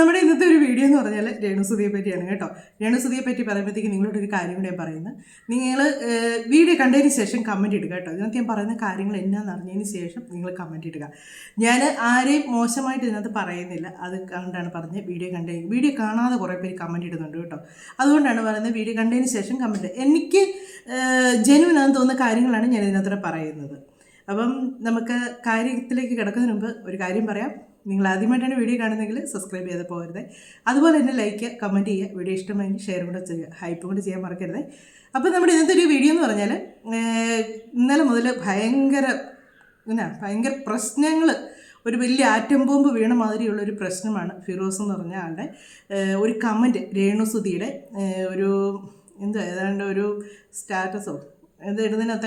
നമ്മുടെ ഇന്നത്തെ ഒരു വീഡിയോ എന്ന് പറഞ്ഞാൽ രേണുസുതിയെ പറ്റിയാണ് കേട്ടോ. രേണുസുതിയെ പറ്റി പറയുമ്പോഴത്തേക്ക് നിങ്ങളോട് ഒരു കാര്യം കൂടെ പറയുന്നത്. നിങ്ങൾ വീഡിയോ കണ്ടതിന് ശേഷം കമന്റ് ഇടുക കേട്ടോ. ഇതിനകത്ത് ഞാൻ പറയുന്ന കാര്യങ്ങൾ എന്നാന്ന് അറിഞ്ഞതിന് ശേഷം നിങ്ങൾ കമന്റ് ഇടുക. ഞാൻ ആരെയും മോശമായിട്ട് ഇതിനകത്ത് പറയുന്നില്ല. അത് കണ്ടാണ് പറഞ്ഞത്. വീഡിയോ കണ്ട വീഡിയോ കാണാതെ കുറേ പേര് കമന്റ് ഇടുന്നുണ്ട് കേട്ടോ. അതുകൊണ്ടാണ് പറയുന്നത് വീഡിയോ കണ്ടതിന് ശേഷം കമന്റ് എനിക്ക് ജനുവിനാന്ന് തോന്നുന്ന കാര്യങ്ങളാണ് ഞാൻ ഇതിനകത്ത് പറയുന്നത്. അപ്പം നമുക്ക് കാര്യത്തിലേക്ക് കിടക്കുന്നതിന് മുമ്പ് ഒരു കാര്യം പറയാം. നിങ്ങൾ ആദ്യമായിട്ടാണ് വീഡിയോ കാണുന്നതെങ്കിൽ സബ്സ്ക്രൈബ് ചെയ്ത് പോകരുത്. അതുപോലെ തന്നെ ലൈക്ക് കമന്റ് ചെയ്യുക വീഡിയോ ഇഷ്ടമായെങ്കിൽ ഷെയർ കൂടെ ചെയ്യുക. ഹൈപ്പ് കൂടെ ചെയ്യാൻ മറക്കരുത്. അപ്പോൾ നമ്മുടെ ഇന്നത്തെ ഒരു വീഡിയോ എന്ന് പറഞ്ഞാൽ ഇന്നലെ മുതൽ ഭയങ്കര എന്നാ ഭയങ്കര പ്രശ്നങ്ങൾ ഒരു വലിയ ആറ്റം ബോംബ് വീണ മാതിരിയുള്ള ഒരു പ്രശ്നമാണ് ഫിറോസ് എന്ന് പറഞ്ഞ ആളുടെ ഒരു കമന്റ് രേണുസുതിയുടെ ഒരു എന്താ ഏതാണ്ട് ഒരു സ്റ്റാറ്റസോ ഇത്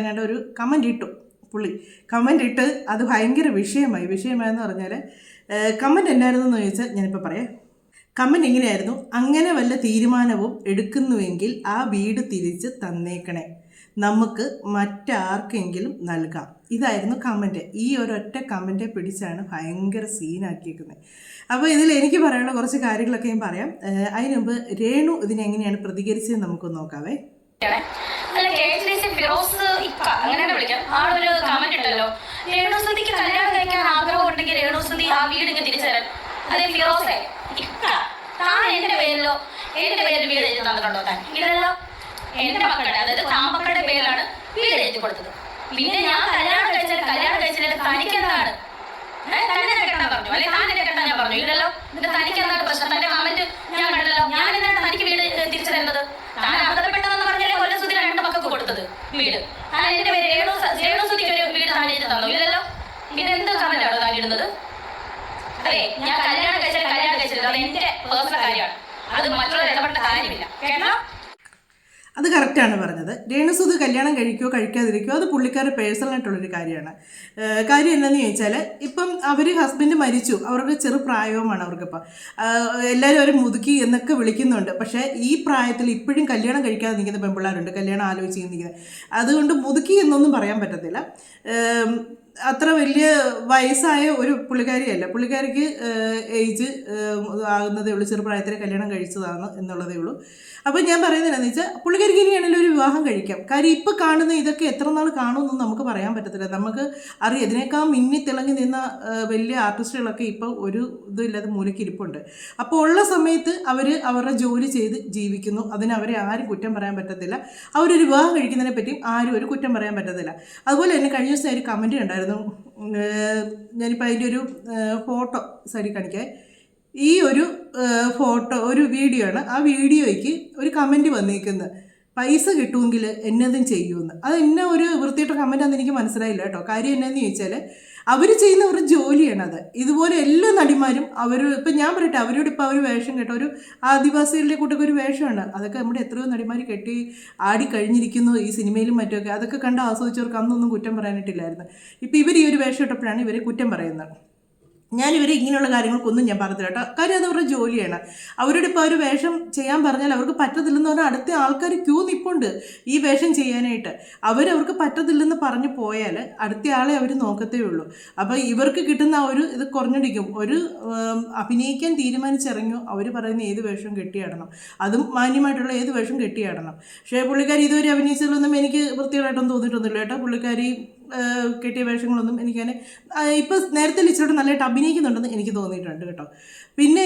കണ്ട ഒരു കമന്റ് ഇട്ടു പുള്ളി. കമന്റ് ഇട്ട് അത് ഭയങ്കര വിഷയമായി. വിഷയമായെന്ന് പറഞ്ഞാൽ കമന്റ് എന്നായിരുന്നു എന്ന് ചോദിച്ചാൽ ഞാനിപ്പോൾ പറയാം. കമന്റ് എങ്ങനെയായിരുന്നു? അങ്ങനെ വല്ല തീരുമാനവും എടുക്കുന്നുവെങ്കിൽ ആ വീട് തിരിച്ച് തന്നേക്കണേ. നമുക്ക് മറ്റാർക്കെങ്കിലും നൽകാം. ഇതായിരുന്നു കമന്റ് ഈ ഒരൊറ്റ കമന്റെ പിടിച്ചാണ് ഭയങ്കര സീനാക്കിയേക്കുന്നത് അപ്പോൾ ഇതിൽ എനിക്ക് പറയാനുള്ള കുറച്ച് കാര്യങ്ങളൊക്കെ ഞാൻ പറയാം. അതിനുമുമ്പ് അതിന് മുമ്പ് രേണു ഇതിനെങ്ങനെയാണ് പ്രതികരിച്ചതെന്ന് നമുക്ക് നോക്കാവേ. അല്ല ഇക്ക വിളിക്കാം ഒരു കമന്റ് ഇട്ടല്ലോ. രേണുസുതിക്ക് കല്യാണം കഴിക്കാൻ ആഗ്രഹം ഉണ്ടെങ്കിൽ രേണുസുതി ആ വീട് ഇങ്ങനെ തിരിച്ചു അതെ ഫിറോസെ താൻ എന്റെ പേരിലോ? എന്റെ പേരിൽ വീട് എഴുതി തന്നിട്ടുണ്ടോ താൻ? ഇല്ലല്ലോ. എന്റെ മക്കളുടെ അതായത് താമക്കളുടെ പേരിലാണ് വീട് എഴുതി കൊടുത്തത്. പിന്നെ ഞാൻ കല്യാണം കഴിച്ചാൽ കല്യാണം കഴിച്ചാൽ തനിക്കെന്താണ്? ഏഹ് തന്നെ കേട്ടാ പറഞ്ഞു. അല്ലെ താൻ എന്നെ കേട്ടാ ഞാൻ പറഞ്ഞു. ഇല്ലല്ലോ. എന്റെ തനിക്ക് എന്താണ് പ്രശ്നം തന്റെ കമന്റ് ഞാൻ കണ്ടല്ലോ ഞാൻ എന്താണ് തനിക്ക് വീട് ഏഹ്, തിരിച്ചു തരുന്നത് താൻ അബദ്ധപ്പെട്ടതെന്ന് പറഞ്ഞാലേ കൊല്ലം സുധി രണ്ട് മക്കൾക്ക് കൊടുത്തത് വീട് താൻ എന്റെ പേര് രേണു സ- രേണു സുധിക്ക് ഒരു വീട് താൻ എഴുതി തന്നു ഇല്ലല്ലോ പിന്നെ എന്ത് കമന്റാണോ താൻ ഇടുന്നത് അതെ ഞാൻ കല്യാണം കഴിച്ചാൽ കല്യാണം കഴിച്ചില്ല അത് എന്റെ പേഴ്സണൽ കാര്യമാണ് അത് മറ്റുള്ളവർ ഇടപെട്ട കാര്യമില്ല കേട്ടോ അത് കറക്റ്റാണ് പറഞ്ഞത്. രേണുസുത് കല്യാണം കഴിക്കുകയോ കഴിക്കാതിരിക്കുകയോ അത് പുള്ളിക്കാരുടെ പേഴ്സണലായിട്ടുള്ളൊരു കാര്യമാണ്. കാര്യം എന്താണെന്ന് ചോദിച്ചാൽ ഇപ്പം അവർ ഹസ്ബൻഡ് മരിച്ചു. അവർക്ക് ചെറു പ്രായവുമാണ് അവർക്കിപ്പോൾ എല്ലാവരും അവർ മുതുക്കി എന്നൊക്കെ വിളിക്കുന്നുണ്ട്. പക്ഷേ ഈ പ്രായത്തിൽ ഇപ്പോഴും കല്യാണം കഴിക്കാതെ നിൽക്കുന്ന പെൺപിള്ളേരുണ്ട്. കല്യാണം ആലോചിച്ച് നിൽക്കുന്നത് അതുകൊണ്ട് മുതുക്കി എന്നൊന്നും പറയാൻ പറ്റത്തില്ല. അത്ര വലിയ വയസ്സായ ഒരു പുള്ളിക്കാരിയല്ല. പുള്ളിക്കാരിക്ക് ഏജ് ആകുന്നതേ ഉള്ളൂ. ചെറുപ്രായത്തിലെ കല്യാണം കഴിച്ചതാണ് എന്നുള്ളതേ ഉള്ളൂ. അപ്പോൾ ഞാൻ പറയുന്നത് എന്താണെന്ന് വെച്ചാൽ പുള്ളിക്കാരിക്ക് ഇനിയാണെങ്കിലും ഒരു വിവാഹം കഴിക്കാം. കാര്യം ഇപ്പോൾ കാണുന്ന ഇതൊക്കെ എത്ര നാൾ കാണുമെന്നും നമുക്ക് പറയാൻ പറ്റത്തില്ല. നമുക്ക് അറിയാം. ഇതിനേക്കാൾ മിന്നി തിളങ്ങി നിന്ന വലിയ ആർട്ടിസ്റ്റുകളൊക്കെ ഇപ്പോൾ ഒരു ഇതും ഇല്ലാതെ മൂലയ്ക്ക് ഇരിപ്പുണ്ട്. അപ്പോൾ ഉള്ള സമയത്ത് അവർ അവരുടെ ജോലി ചെയ്ത് ജീവിക്കുന്നു. അതിന് അവരെ ആരും കുറ്റം പറയാൻ പറ്റത്തില്ല. അവരൊരു വിവാഹം കഴിക്കുന്നതിനെ പറ്റിയും ആരും ഒരു കുറ്റം പറയാൻ പറ്റത്തില്ല. അതുപോലെ തന്നെ കഴിഞ്ഞ ദിവസം ഒരു കമന്റ് ഉണ്ടായിരുന്നു ഉം, ഏഹ്, ഞാനിപ്പോൾ അതിന്റെ ഒരു ഫോട്ടോ സൈഡിൽ കാണിക്കാൻ ഈ ഒരു ഫോട്ടോ ഒരു വീഡിയോ ആണ് ആ വീഡിയോയ്ക്ക് ഒരു കമന്റ് വന്നിരിക്കുന്നത് പൈസ കിട്ടുമെങ്കിൽ എന്നതും ചെയ്യുമെന്ന്. അത് എന്നെ ഒരു വൃത്തിയിട്ട കമന്റാന്ന് എനിക്ക് മനസ്സിലായില്ല കേട്ടോ. കാര്യം എന്നാന്ന് ചോദിച്ചാൽ അവർ ചെയ്യുന്ന ഒരു ജോലിയാണത്. ഇതുപോലെ എല്ലാ നടിമാരും അവർ ഇപ്പം ഞാൻ പറയട്ടെ അവരോട് ഇപ്പോൾ അവർ വേഷം കേട്ടോ ഒരു ആദിവാസികളുടെ കൂട്ടൊക്കെ ഒരു വേഷമാണ്. അതൊക്കെ നമ്മുടെ എത്രയോ നടിമാർ കെട്ടി ആടി കഴിഞ്ഞിരിക്കുന്നു ഈ സിനിമയിലും മറ്റൊക്കെ അതൊക്കെ കണ്ട് ആസ്വദിച്ചവർക്ക് അന്നൊന്നും കുറ്റം പറയാനായിട്ടില്ലായിരുന്നു ഇപ്പം ഇവർ ഈ ഒരു വേഷം ഇട്ടപ്പോഴാണ് ഇവരെ കുറ്റം പറയുന്നത്. ഞാൻ ഇങ്ങനെയുള്ള കാര്യങ്ങൾക്കൊന്നും ഞാൻ പറഞ്ഞില്ല കേട്ടോ. കാര്യം അത് അവരുടെ ജോലിയാണ്. അവരോട് ഇപ്പോൾ ഒരു വേഷം ചെയ്യാൻ പറഞ്ഞാൽ അവർക്ക് പറ്റത്തില്ലെന്ന് പറഞ്ഞാൽ അടുത്ത ആൾക്കാർ ക്യൂ നിപ്പുണ്ട് ഈ വേഷം ചെയ്യാനായിട്ട്. അവരവർക്ക് പറ്റത്തില്ലെന്ന് പറഞ്ഞു പോയാൽ അടുത്ത ആളെ അവർ നോക്കത്തേ ഉള്ളൂ. അപ്പോൾ ഇവർക്ക് കിട്ടുന്ന ഒരു ഇത് കുറഞ്ഞിരിക്കും. ഒരു അഭിനയിക്കാൻ തീരുമാനിച്ചിറങ്ങി അവർ പറയുന്ന ഏത് വേഷവും കെട്ടിയാടണം. അതും മാന്യമായിട്ടുള്ള ഏത് വേഷം കെട്ടിയാടണം. പക്ഷേ പുള്ളിക്കാരി ഇതുവരെ അഭിനയിച്ചതിലൊന്നും എനിക്ക് വൃത്തികളായിട്ടൊന്നും തോന്നിയിട്ടൊന്നുമില്ല കേട്ടോ. പുള്ളിക്കാരി കെട്ടിയ വേഷങ്ങളൊന്നും എനിക്കങ്ങനെ ഇപ്പോൾ നേരത്തെ ലിച്ചിലോട്ട് നല്ലതായിട്ട് അഭിനയിക്കുന്നുണ്ടെന്ന് എനിക്ക് തോന്നിയിട്ടുണ്ട് കേട്ടോ. പിന്നെ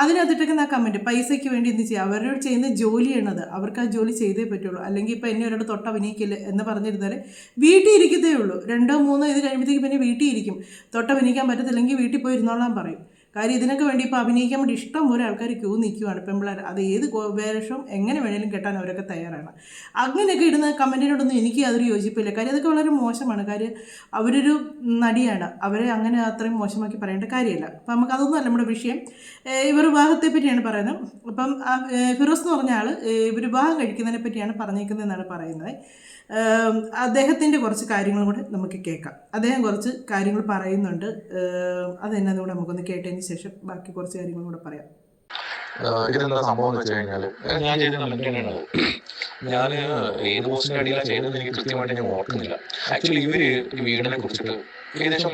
അതിനകത്തിട്ടൊക്കെ ആ കമന്റ് പൈസയ്ക്ക് വേണ്ടി എന്ത് ചെയ്യുക അവരോട് ചെയ്യുന്ന ജോലിയാണത്. അവർക്ക് ആ ജോലി ചെയ്തേ പറ്റുള്ളൂ. അല്ലെങ്കിൽ ഇപ്പോൾ എന്നെ ഒരാൾ തൊട്ട് അഭിനയിക്കില്ല എന്ന് പറഞ്ഞിരുന്നാൽ വീട്ടിൽ ഇരിക്കത്തേ ഉള്ളൂ. രണ്ടോ മൂന്നോ ഇത് കഴിയുമ്പോഴത്തേക്ക് പിന്നെ വീട്ടിൽ ഇരിക്കും. തൊട്ട് അഭിനയിക്കാൻ പറ്റത്തില്ലെങ്കിൽ വീട്ടിൽ പോയി ഇരുന്നോളാൻ പറയും. കാര്യം ഇതിനൊക്കെ വേണ്ടി ഇപ്പോൾ അഭിനയിക്കാൻ വേണ്ടി ഇഷ്ടം പോലെ ആൾക്കാർ ക്യൂ നിൽക്കുവാണ് പെമ്പിളാർ അത് ഏത് വേഷം എങ്ങനെ വേണേലും കെട്ടാൻ അവരൊക്കെ തയ്യാറാണ്. അങ്ങനെയൊക്കെ ഇടുന്ന കമന്റിനോടൊന്നും എനിക്ക് യാതൊരു യോജിപ്പില്ല. കാര്യം അതൊക്കെ വളരെ മോശമാണ്. കാര്യം അവരൊരു നടിയാണ്. അവരെ അങ്ങനെ അത്രയും മോശമാക്കി പറയേണ്ട കാര്യമല്ല. അപ്പം നമുക്ക് അതൊന്നും അല്ല നമ്മുടെ വിഷയം. ഇവർ വിവാഹത്തെ പറ്റിയാണ് പറയുന്നത്. അപ്പം ഫിറോസ് എന്ന് പറഞ്ഞ ആൾ ഇവർ വിവാഹം കഴിക്കുന്നതിനെ പറ്റിയാണ് പറഞ്ഞേക്കുന്നതെന്നാണ് പറയുന്നത്. അദ്ദേഹത്തിന്റെ കുറച്ച് കാര്യങ്ങളും കൂടെ നമുക്ക് കേൾക്കാം. അദ്ദേഹം കുറച്ച് കാര്യങ്ങൾ പറയുന്നുണ്ട്. അതെന്നാന്ന് കൂടെ നമുക്കൊന്ന് കേട്ടതിന് ശേഷം ബാക്കി കുറച്ച് കാര്യങ്ങളും കൂടെ പറയാം. ഇതിനെന്താ ഇതെന്താ സംഭവം എന്ന് വെച്ച് കഴിഞ്ഞാൽ ഞാൻ ചെയ്ത കമന്റ് ഞാൻ ഏത് പോസ്റ്റിന്റെ അടിയിലാണ് ചെയ്തതെന്ന് എനിക്ക് കൃത്യമായിട്ട് ഞാൻ ഓർക്കുന്നില്ല. ആക്ച്വലി ഇവർ ഈ വീടിനെ കുറിച്ചിട്ട് ഏകദേശം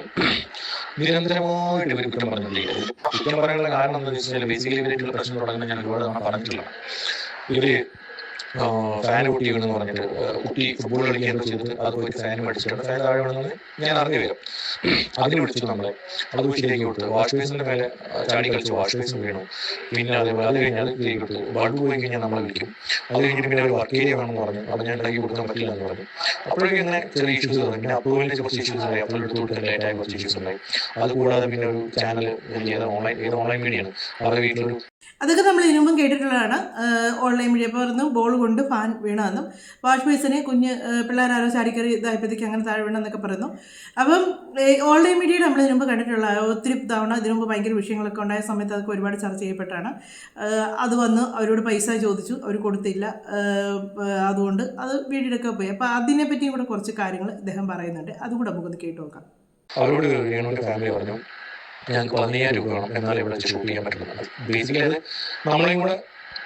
നിരന്തരമായിട്ട് ഇവർ കുറ്റം പറഞ്ഞുകൊണ്ടിരിക്കുന്നത് കുറ്റം പറയാനുള്ള കാരണം എന്താണെന്ന് വെച്ചാൽ ബേസിക്കലി ഇവരായിട്ടുള്ള പ്രശ്നം തുടങ്ങുന്നത് ഞാൻ ഒരുപാട് തവണ പറഞ്ഞിട്ടുള്ളതാണ് ഇവർ ഫാൻ കുട്ടി വീണെന്ന് പറഞ്ഞിട്ട് കുട്ടി ഫുട്ബോൾ കളിക്കാൻ ചെയ്ത് ചെയ്തിട്ട് അത് പോയിട്ട് ഫാൻ പഠിച്ചിട്ട് ഫാൻ താഴെ വീണെന്ന് ഞാൻ അറിഞ്ഞു വരും. അതിന് വിളിച്ചു നമ്മളെ അത് കുട്ടിയിലേക്ക് കൊടുത്തു വാഷ് ബേസിന്റെ മേലെ ചാടി കളിച്ചു വാഷ് ബേസിന് വീണു. പിന്നെ അതേപോലെ അത് കഴിഞ്ഞാൽ ശരിയാക്കി കൊടുത്തു ബൾബ് പോയി കഴിഞ്ഞാൽ നമ്മളെ വിളിക്കും. അത് കഴിഞ്ഞിട്ട് പിന്നെ ഒരു വർക്ക് ഏരിയ വേണമെന്ന് പറഞ്ഞു. അത് ഞാൻ ഉണ്ടാക്കി കൊടുക്കാൻ പറ്റില്ല എന്ന് പറഞ്ഞു. അപ്പോഴേക്കും ഇങ്ങനെ ചെറിയ ഇഷ്യൂസ് തുടങ്ങി പിന്നെ അപ്രൂവലിന്റെ കുറച്ച് ഇഷ്യൂസ് ഉണ്ടായി അപ്പോൾ എടുത്ത് കൊടുക്കാൻ ലേറ്റായ കുറച്ച് ഇഷ്യൂസ് ഉണ്ടായി. അത് കൂടാതെ പിന്നെ ഒരു ചാനൽ ഏത് ഓൺലൈൻ ഏത് ഓൺലൈൻ മീഡിയയാണ് അവരുടെ വീട്ടിലൊരു അതൊക്കെ നമ്മൾ ഇതിനുമ്പും കേട്ടിട്ടുള്ളതാണ്. ഓൺലൈൻ വഴി അപ്പോൾ പറഞ്ഞു ബോൾ കൊണ്ട് ഫാൻ വീണമെന്നും വാഷ് ബേസിനെ കുഞ്ഞ് പിള്ളേരാരോ ചാടിക്കറി ഇതായപ്പോഴത്തേക്ക് അങ്ങനെ താഴെ വീണെന്നൊക്കെ പറയുന്നു. അപ്പം ഓൺലൈൻ മീഡിയ നമ്മൾ ഇതിനുമ്പ് കണ്ടിട്ടുള്ള ഒത്തിരി തവണ ഇതിനുമ്പ് ഭയങ്കര വിഷയങ്ങളൊക്കെ ഉണ്ടായ സമയത്ത് അതൊക്കെ ഒരുപാട് ചർച്ച ചെയ്യപ്പെട്ടാണ്. അത് വന്ന് അവരോട് പൈസ ചോദിച്ചു. അവർ കൊടുത്തില്ല. അതുകൊണ്ട് അത് വീടിനൊക്കെ പോയി. അപ്പോൾ അതിനെപ്പറ്റിയും കൂടെ കുറച്ച് കാര്യങ്ങൾ ഇദ്ദേഹം പറയുന്നുണ്ട്. അതുകൂടെ നമുക്കൊന്ന് കേട്ടു നോക്കാം. അവരോട് ഞങ്ങളുടെ ഫാമിലി പറഞ്ഞു. ഞങ്ങൾക്ക് പതിനയ്യായിരം രൂപ വേണം എന്നാലേ ഇവിടെ വെച്ച് ഷൂട്ട് ചെയ്യാൻ പറ്റുള്ളൂ. ബേസിക്കലി അത് നമ്മളെയും കൂടെ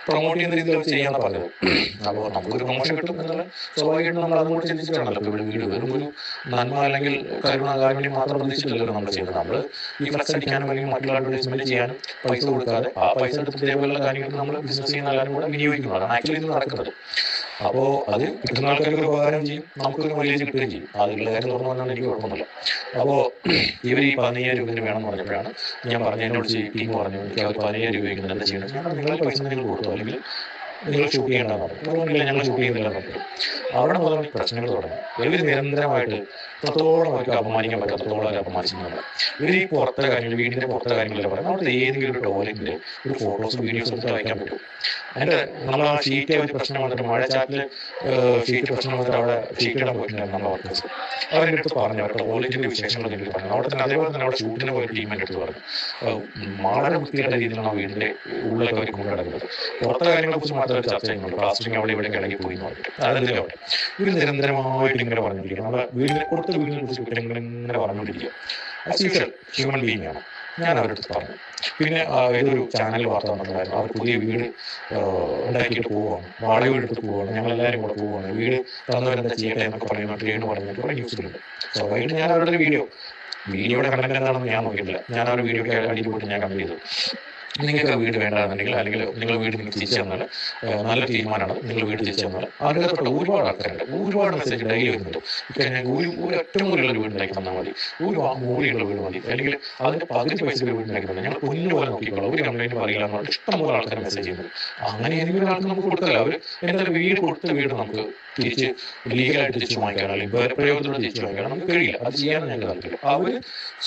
പ്രൊമോട്ട് ചെയ്യുന്ന രീതിയിൽ ചെയ്യാൻ പറഞ്ഞത്. അപ്പോൾ നമുക്കൊരു പ്രൊമോഷൻ കിട്ടും എന്നുള്ള സ്വാഭാവികമായിട്ടും നമ്മൾ അതും കൂടെ ചിന്തിച്ചിട്ടാണല്ലോ. ഇവിടെ വീട് വെറും ഒരു നന്മ അല്ലെങ്കിൽ കരുണ കാര്യം മാത്രം പ്രതീക്ഷിച്ചില്ലല്ലോ നമ്മൾ ചെയ്യുന്നത്. നമ്മൾ ഈ ഫ്ലക്സ് അടിക്കാനും അല്ലെങ്കിൽ മറ്റുള്ള അഡ്വർടൈസ്മെന്റ് ചെയ്യാനും പൈസ കൊടുക്കാതെ ആ പൈസ എടുത്ത് ഇതേപോലുള്ള കാര്യങ്ങൾ നമ്മൾ ബിസിനസ് ചെയ്യുന്ന കാര്യം കൂടെ വിനിയോഗിക്കുന്നതാണ് ആക്ച്വലി ഇത് നടക്കുന്നത്. അപ്പോൾ അത് കിട്ടുന്ന ആൾക്കാർക്ക് ഉപകാരം ചെയ്യും നമുക്കൊരു മൈലേജ് കിട്ടുകയും ചെയ്യും. അതിലുള്ള കാര്യം തുറന്നു പറഞ്ഞാൽ എനിക്ക് കുഴപ്പമൊന്നുമില്ല. അപ്പോൾ ഇവർ ഈ പതിനയ്യായിരം രൂപ വേണമെന്ന് പറഞ്ഞപ്പോഴാണ് ഞാൻ പറഞ്ഞു എന്നോട് ടീം പറഞ്ഞു എനിക്ക് അവർ പതിനയ്യായിരം രൂപ ഇങ്ങനെ എന്താ ചെയ്യണം. ഞാൻ നിങ്ങളെ പൈസ നിങ്ങൾ കൊടുത്തു? അല്ലെങ്കിൽ നിങ്ങൾ ഷൂട്ട് ചെയ്യേണ്ടതാണ് ഞങ്ങൾ ഷൂട്ട് ചെയ്യുന്നില്ല അവിടെ മുതൽ പ്രശ്നങ്ങൾ തുടങ്ങി. ഇവർ നിരന്തരമായിട്ട് എത്രത്തോളം അവർക്ക് അപമാനിക്കാൻ പറ്റും അത്രത്തോളം അവർ അപമാനിച്ചിട്ടുണ്ട് ഇവർ ഈ പുറത്തെ കാര്യങ്ങൾ വീടിന്റെ പുറത്തെ കാര്യങ്ങളെല്ലാം പറയുന്നത് അവിടെ ഏതെങ്കിലും ഒരു ടോയ്ലറ്റിൽ ഒരു ഫോട്ടോസ് വീഡിയോസ് എടുത്ത് വയ്ക്കാൻ പറ്റും. അതിന്റെ നമ്മൾ ആ ഷീറ്റ് ഒരു പ്രശ്നം വന്നിട്ട് മഴ ചാറ്റിൽ ഷീറ്റ് പ്രശ്നം വന്നിട്ട് അവിടെ ഷീറ്റ് ഇടാൻ പോയിട്ടുണ്ടായിരുന്നു നമ്മുടെ വർക്കേഴ്സ് അവരുടെ അടുത്ത് പറഞ്ഞു അവരുടെ ടോയ്ലറ്റിന്റെ വിശേഷങ്ങൾ എനിക്ക് പറഞ്ഞു. അവിടെ തന്നെ അതേപോലെ തന്നെ അവിടെ ഷൂട്ടിന് പോയ ടീം എന്റെ അടുത്ത് പറഞ്ഞു. വളരെ വൃത്തിയായിട്ട രീതിയിലാണ് വീടിന്റെ ഉള്ളിലൊക്കെ അവർ കൊണ്ടുനടക്കുന്നത് പുറത്തെ കാര്യങ്ങളെ കുറിച്ച് മാത്രമേ ചർച്ച ചെയ്യുന്നുള്ളൂ. പ്ലാസ്റ്റിക് അവിടെ ഇവിടെ കിടക്കി പോയി എന്ന് പറഞ്ഞിട്ട്. അതല്ലേ അവിടെ? ഇവർ നിരന്തരമായിട്ട് ഇങ്ങനെ പറഞ്ഞിരിക്കുന്നത് നമ്മുടെ വീടിനെ കൊടുത്ത വീടിനെ കുറിച്ച് ഇങ്ങനെ പറഞ്ഞുകൊണ്ടിരിക്കുക. ഹ്യൂമൻ ബീങ് ആണ്. ഞാൻ അവരുടെ അടുത്ത് പറഞ്ഞു. പിന്നെ ഏതൊരു ചാനൽ വാർത്ത വന്നിട്ടുണ്ടായിരുന്നു അവർ പുതിയ വീട് ഉണ്ടാക്കിയിട്ട് പോവുകയാണ്. വാടക എടുത്ത് പോവുകയാണ്. ഞങ്ങൾ എല്ലാവരും കൂടെ പോവുകയാണ്. വീട് തന്നവരെന്താ ചെയ്യട്ടെ എന്നൊക്കെ പറയുന്ന ട്രെയിൻ പറഞ്ഞു കുറെ ന്യൂസിലുണ്ട് സ്വാഭാവികമായിട്ട് ഞാൻ അവരുടെ വീഡിയോ വീഡിയോയുടെ കണ്ടന്റ് എന്താണെന്ന് ഞാൻ നോക്കിയിട്ടില്ല. ഞാൻ അവരുടെ വീഡിയോ അടിയിൽ പോയിട്ട് ഞാൻ കണ്ടു ചെയ്തു. നിങ്ങൾക്ക് വീട് വേണ്ടാന്നുണ്ടെങ്കിൽ അല്ലെങ്കിൽ നിങ്ങൾ വീട് നിങ്ങൾക്ക് തിരിച്ചു തന്നാൽ നല്ല തീരുമാനമാണ്. നിങ്ങൾ വീട് തിരിച്ചു തന്നാൽ അർഹതപ്പെട്ട ഒരുപാട് ആൾക്കാരുണ്ട്. ഒരുപാട് മെസ്സേജ് ഡെയിലി വരുന്നുണ്ട്. ഇപ്പൊ ഞങ്ങൾക്ക് ഒരു ഒരു ഒറ്റ മുറിയുള്ള വീട് ഉണ്ടാക്കി തന്നാൽ മതി. ഒരു ആ മൂലയുള്ള വീട് മതി. അല്ലെങ്കിൽ അതിന്റെ പകുതി പൈസ വീട് ഉണ്ടാക്കി തന്നെ ഞങ്ങൾ പൊന്നു പോലെ നോക്കിക്കോളാം. ഒരു കംപ്ലൈന്റ് പറയില്ല എന്ന് പറഞ്ഞിട്ട് ഇഷ്ടംപോലെ ആൾക്കാർ മെസ്സേജ് ചെയ്യുന്നത് അങ്ങനെ ഏതെങ്കിലും ഒരാൾക്ക് നമുക്ക് കൊടുത്താൽ അവർ എന്തായാലും വീട് കൊടുത്ത വീട് നമുക്ക് തിരിച്ച് ലീഗലായിട്ട് തിരിച്ചു വാങ്ങിക്കാൻ അല്ലെങ്കിൽ വേറെ പ്രയോഗത്തിലൂടെ തിരിച്ചു വാങ്ങിക്കാൻ നമുക്ക് കഴിയില്ല. അത് ചെയ്യാൻ ഞങ്ങൾക്ക് താല്പര്യം അവർ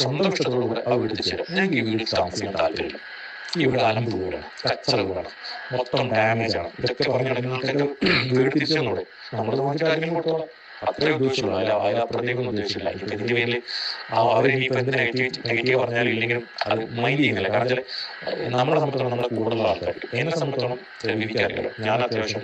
സ്വന്തം ഇഷ്ടത്തോടുകൂടെ ആ വീട് തിരിച്ചു തരാം. ഞങ്ങൾക്ക് ഈ വീട് താമസിക്കാൻ താല്പര്യമില്ല. ഈ വീട് അലമ്പ് വീടാണ് കച്ചറ വീടാണ് മൊത്തം ഡാമേജ് ആണ്. ഇതൊക്കെ പറഞ്ഞു നടക്കുന്നവർക്ക് വീട് തിരിച്ചു തന്നൂടെ നമ്മൾ നോക്കിയിട്ട് കാര്യങ്ങൾ കൊടുത്തോളാം. അത്രേ ഉദ്ദേശിച്ചുള്ളൂ അല്ല അയാൾ അപ്പുറത്തേക്കൊന്നും ഉദ്ദേശിച്ചില്ല ഇപ്പൊ ഇതിന്റെ പേരിൽ അവരിനിയിപ്പോ എന്ത് നെഗറ്റീവ് നെഗറ്റീവ് പറഞ്ഞാലും ഇല്ലെങ്കിലും അത് മൈൻഡ് ചെയ്യുന്നില്ല. കാരണം വെച്ചാൽ നമ്മളെ സംബന്ധിച്ചോളം നമ്മളെ കൂടുതലുള്ള ആൾക്കാർ എന്നെ സംബന്ധിച്ചോളം എനിക്കറിയാലോ ഞാൻ അത്യാവശ്യം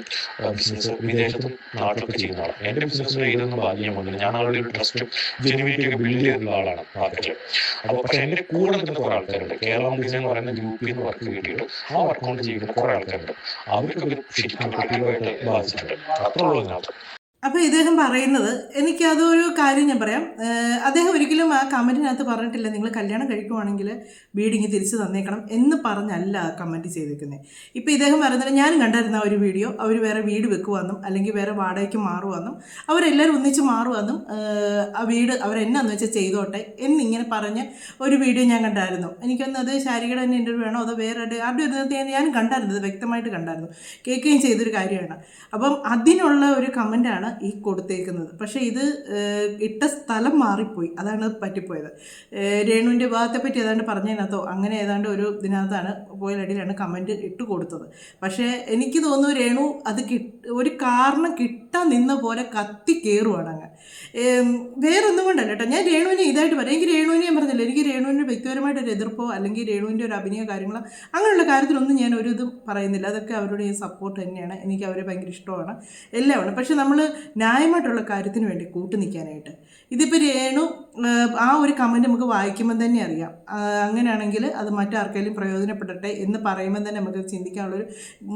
ബിസിനസ് വിദേശത്തും നാട്ടിലൊക്കെ ചെയ്യുന്ന ആളാണ്. എന്റെ ബിസിനസ്സിന് ഏതൊന്നും ഭാഗ്യമൊന്നുമില്ല ഞാൻ അവരുടെ ട്രസ്റ്റും ഒക്കെ ബിൽഡ് ചെയ്തിട്ടുള്ള ആളാണ് മാർക്കറ്റിൽ അപ്പോൾ പക്ഷെ എന്റെ കൂടെ നിൽക്കുന്ന കുറെ ആൾക്കാരുണ്ട്. കേരളം ഡിസൈൻ എന്ന് പറയുന്ന ഗ്രൂപ്പിൽ നിന്ന് വർക്ക് കിട്ടിയിട്ട് ആ വർക്ക് കൊണ്ട് ചെയ്യുന്ന കുറെ ആൾക്കാരുണ്ട്. അവർക്ക് ശരിക്കും നെഗറ്റീവായിട്ട് ബാധിച്ചിട്ടുണ്ട്. അത്ര ഉള്ളൂ ഇതിനകത്ത്. അപ്പോൾ ഇദ്ദേഹം പറയുന്നത് എനിക്ക് അതൊരു കാര്യം ഞാൻ പറയാം. അദ്ദേഹം ഒരിക്കലും ആ കമന്റിനകത്ത് പറഞ്ഞിട്ടില്ല നിങ്ങൾ കല്യാണം കഴിക്കുവാണെങ്കിൽ വീടിങ്ങി തിരിച്ചു തന്നേക്കണം എന്ന് പറഞ്ഞല്ല കമന്റ് ചെയ്തേക്കുന്നത് ഇപ്പോൾ ഇദ്ദേഹം പറയുന്നത് ഞാൻ കണ്ടായിരുന്ന ആ ഒരു വീഡിയോ. അവർ വേറെ വീട് വെക്കുവാന്നും അല്ലെങ്കിൽ വേറെ വാടകയ്ക്ക് മാറുവാന്നും അവരെല്ലാവരും ഒന്നിച്ച് മാറുവാന്നും ആ വീട് അവരെന്നാന്ന് വെച്ചാൽ ചെയ്തോട്ടെ എന്നിങ്ങനെ പറഞ്ഞ് ഒരു വീഡിയോ ഞാൻ കണ്ടായിരുന്നു. എനിക്കൊന്ന് അത് ശാരികയുടെ തന്നെ ഇന്റർവ്യൂ ആണോ അതോ വേറെ ആരുടെ- ഒരു ഞാൻ കണ്ടായിരുന്നത് വ്യക്തമായിട്ട് കണ്ടായിരുന്നു. കേൾക്കുകയും ചെയ്തൊരു കാര്യമാണ്. അപ്പം അതിനുള്ള ഒരു ഈ കൊടുത്തേക്കുന്നത്. പക്ഷേ ഇത് ഇട്ട സ്ഥലം മാറിപ്പോയി. അതാണ് പറ്റിപ്പോയത്. രേണുവിന്റെ വിവാഹത്തെ പറ്റി ഏതാണ്ട് പറഞ്ഞതിനകത്തോ അങ്ങനെ ഏതാണ്ട് ഒരു ഇതിനകത്താണ് പോയിലടിയിലാണ് കമന്റ് ഇട്ട് കൊടുത്തത്. പക്ഷേ എനിക്ക് തോന്നുന്നു രേണു അത് കിട്ട് ഒരു കാരണം കിട്ടാൻ നിന്ന പോലെ കത്തി കയറുവാണ് അങ്ങ്. വേറൊന്നും കൊണ്ടല്ല കേട്ടോ. ഞാൻ രേണുവിനെ ഇതായിട്ട് പറയാം. എനിക്ക് രേണുവിനെ ഞാൻ പറഞ്ഞില്ല? എനിക്ക് രേണുവിന്റെ വ്യക്തിപരമായിട്ട് ഒരു എതിർപ്പോ അല്ലെങ്കിൽ രേണുവിന്റെ ഒരു അഭിനയ കാര്യങ്ങളോ അങ്ങനെയുള്ള കാര്യത്തിലൊന്നും ഞാൻ ഒരു ഇതും പറയുന്നില്ല. അതൊക്കെ അവരുടെ സപ്പോർട്ട് തന്നെയാണ്. എനിക്ക് അവരെ ഭയങ്കര ഇഷ്ടമാണ്. എല്ലാമാണ് പക്ഷെ നമ്മൾ ന്യായമായിട്ടുള്ള കാര്യത്തിന് വേണ്ടി കൂട്ടു നിൽക്കാനായിട്ട്. ഇതിപ്പോൾ രേണു ആ, ഒരു കമന്റ് നമുക്ക് വായിക്കുമ്പോൾ തന്നെ അറിയാം. അങ്ങനെയാണെങ്കിൽ അത് മറ്റാർക്കെങ്കിലും പ്രയോജനപ്പെടട്ടെ എന്ന് പറയുമ്പോൾ തന്നെ നമുക്ക് ചിന്തിക്കാനുള്ളൊരു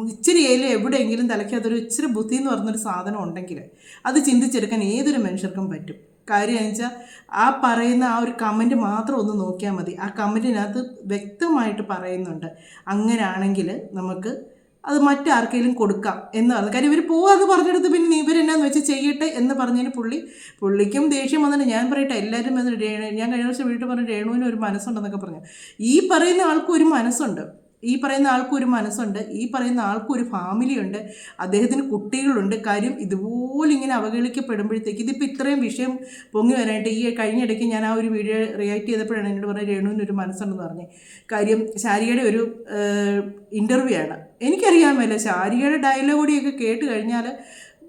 ഇച്ചിരി ഏലും എവിടെയെങ്കിലും തലയ്ക്ക് അതൊരു ഇച്ചിരി ബുദ്ധി എന്ന് പറഞ്ഞൊരു സാധനം ഉണ്ടെങ്കിൽ അത് ചിന്തിച്ചെടുക്കാൻ ഏതൊരു മനുഷ്യർക്കും പറ്റും. കാര്യം വെച്ചാൽ ആ പറയുന്ന ആ ഒരു കമന്റ് മാത്രം ഒന്ന് നോക്കിയാൽ മതി. ആ കമന്റിനകത്ത് വ്യക്തമായിട്ട് പറയുന്നുണ്ട്. അങ്ങനെയാണെങ്കിൽ നമുക്ക് അത് മറ്റാർക്കെങ്കിലും കൊടുക്കാം എന്ന് പറഞ്ഞു കാര്യം ഇവർ പോവാതെ പറഞ്ഞെടുത്ത് പിന്നെ ഇവരെന്നാന്ന് വെച്ച് ചെയ്യട്ടെ എന്ന് പറഞ്ഞതിന് പുള്ളി പുള്ളിക്കും ദേഷ്യം വന്നിട്ട് ഞാൻ പറയട്ടെ എല്ലാവരും വന്ന് രേണു ഞാൻ കഴിഞ്ഞ വർഷം വീട്ടിൽ പറഞ്ഞു രേണുവിന് ഒരു മനസ്സുണ്ടെന്നൊക്കെ പറഞ്ഞു. ഈ പറയുന്ന ആൾക്കും ഒരു മനസ്സുണ്ട്. ഈ പറയുന്ന ആൾക്കും ഒരു മനസ്സുണ്ട്. ഈ പറയുന്ന ആൾക്കും ഒരു ഫാമിലിയുണ്ട് അദ്ദേഹത്തിന് കുട്ടികളുണ്ട്. കാര്യം ഇതുപോലെ ഇങ്ങനെ അവഗണിക്കപ്പെടുമ്പോഴത്തേക്ക് ഇതിപ്പോൾ ഇത്രയും വിഷയം പൊങ്ങി വരാനായിട്ട് ഈ കഴിഞ്ഞിടയ്ക്ക് ഞാൻ ആ ഒരു വീഡിയോ റിയാക്ട് ചെയ്തപ്പോഴാണ് എന്നോട് പറഞ്ഞത് രേണുവിന് ഒരു മനസ്സുണ്ടെന്ന് പറഞ്ഞത് കാര്യം ശാരികയുടെ ഒരു ഇന്റർവ്യൂ ആണ്. എനിക്കറിയാമല്ലോ ശാരികയുടെ ഡയലോഗ് കൂടിയൊക്കെ കേട്ട് കഴിഞ്ഞാൽ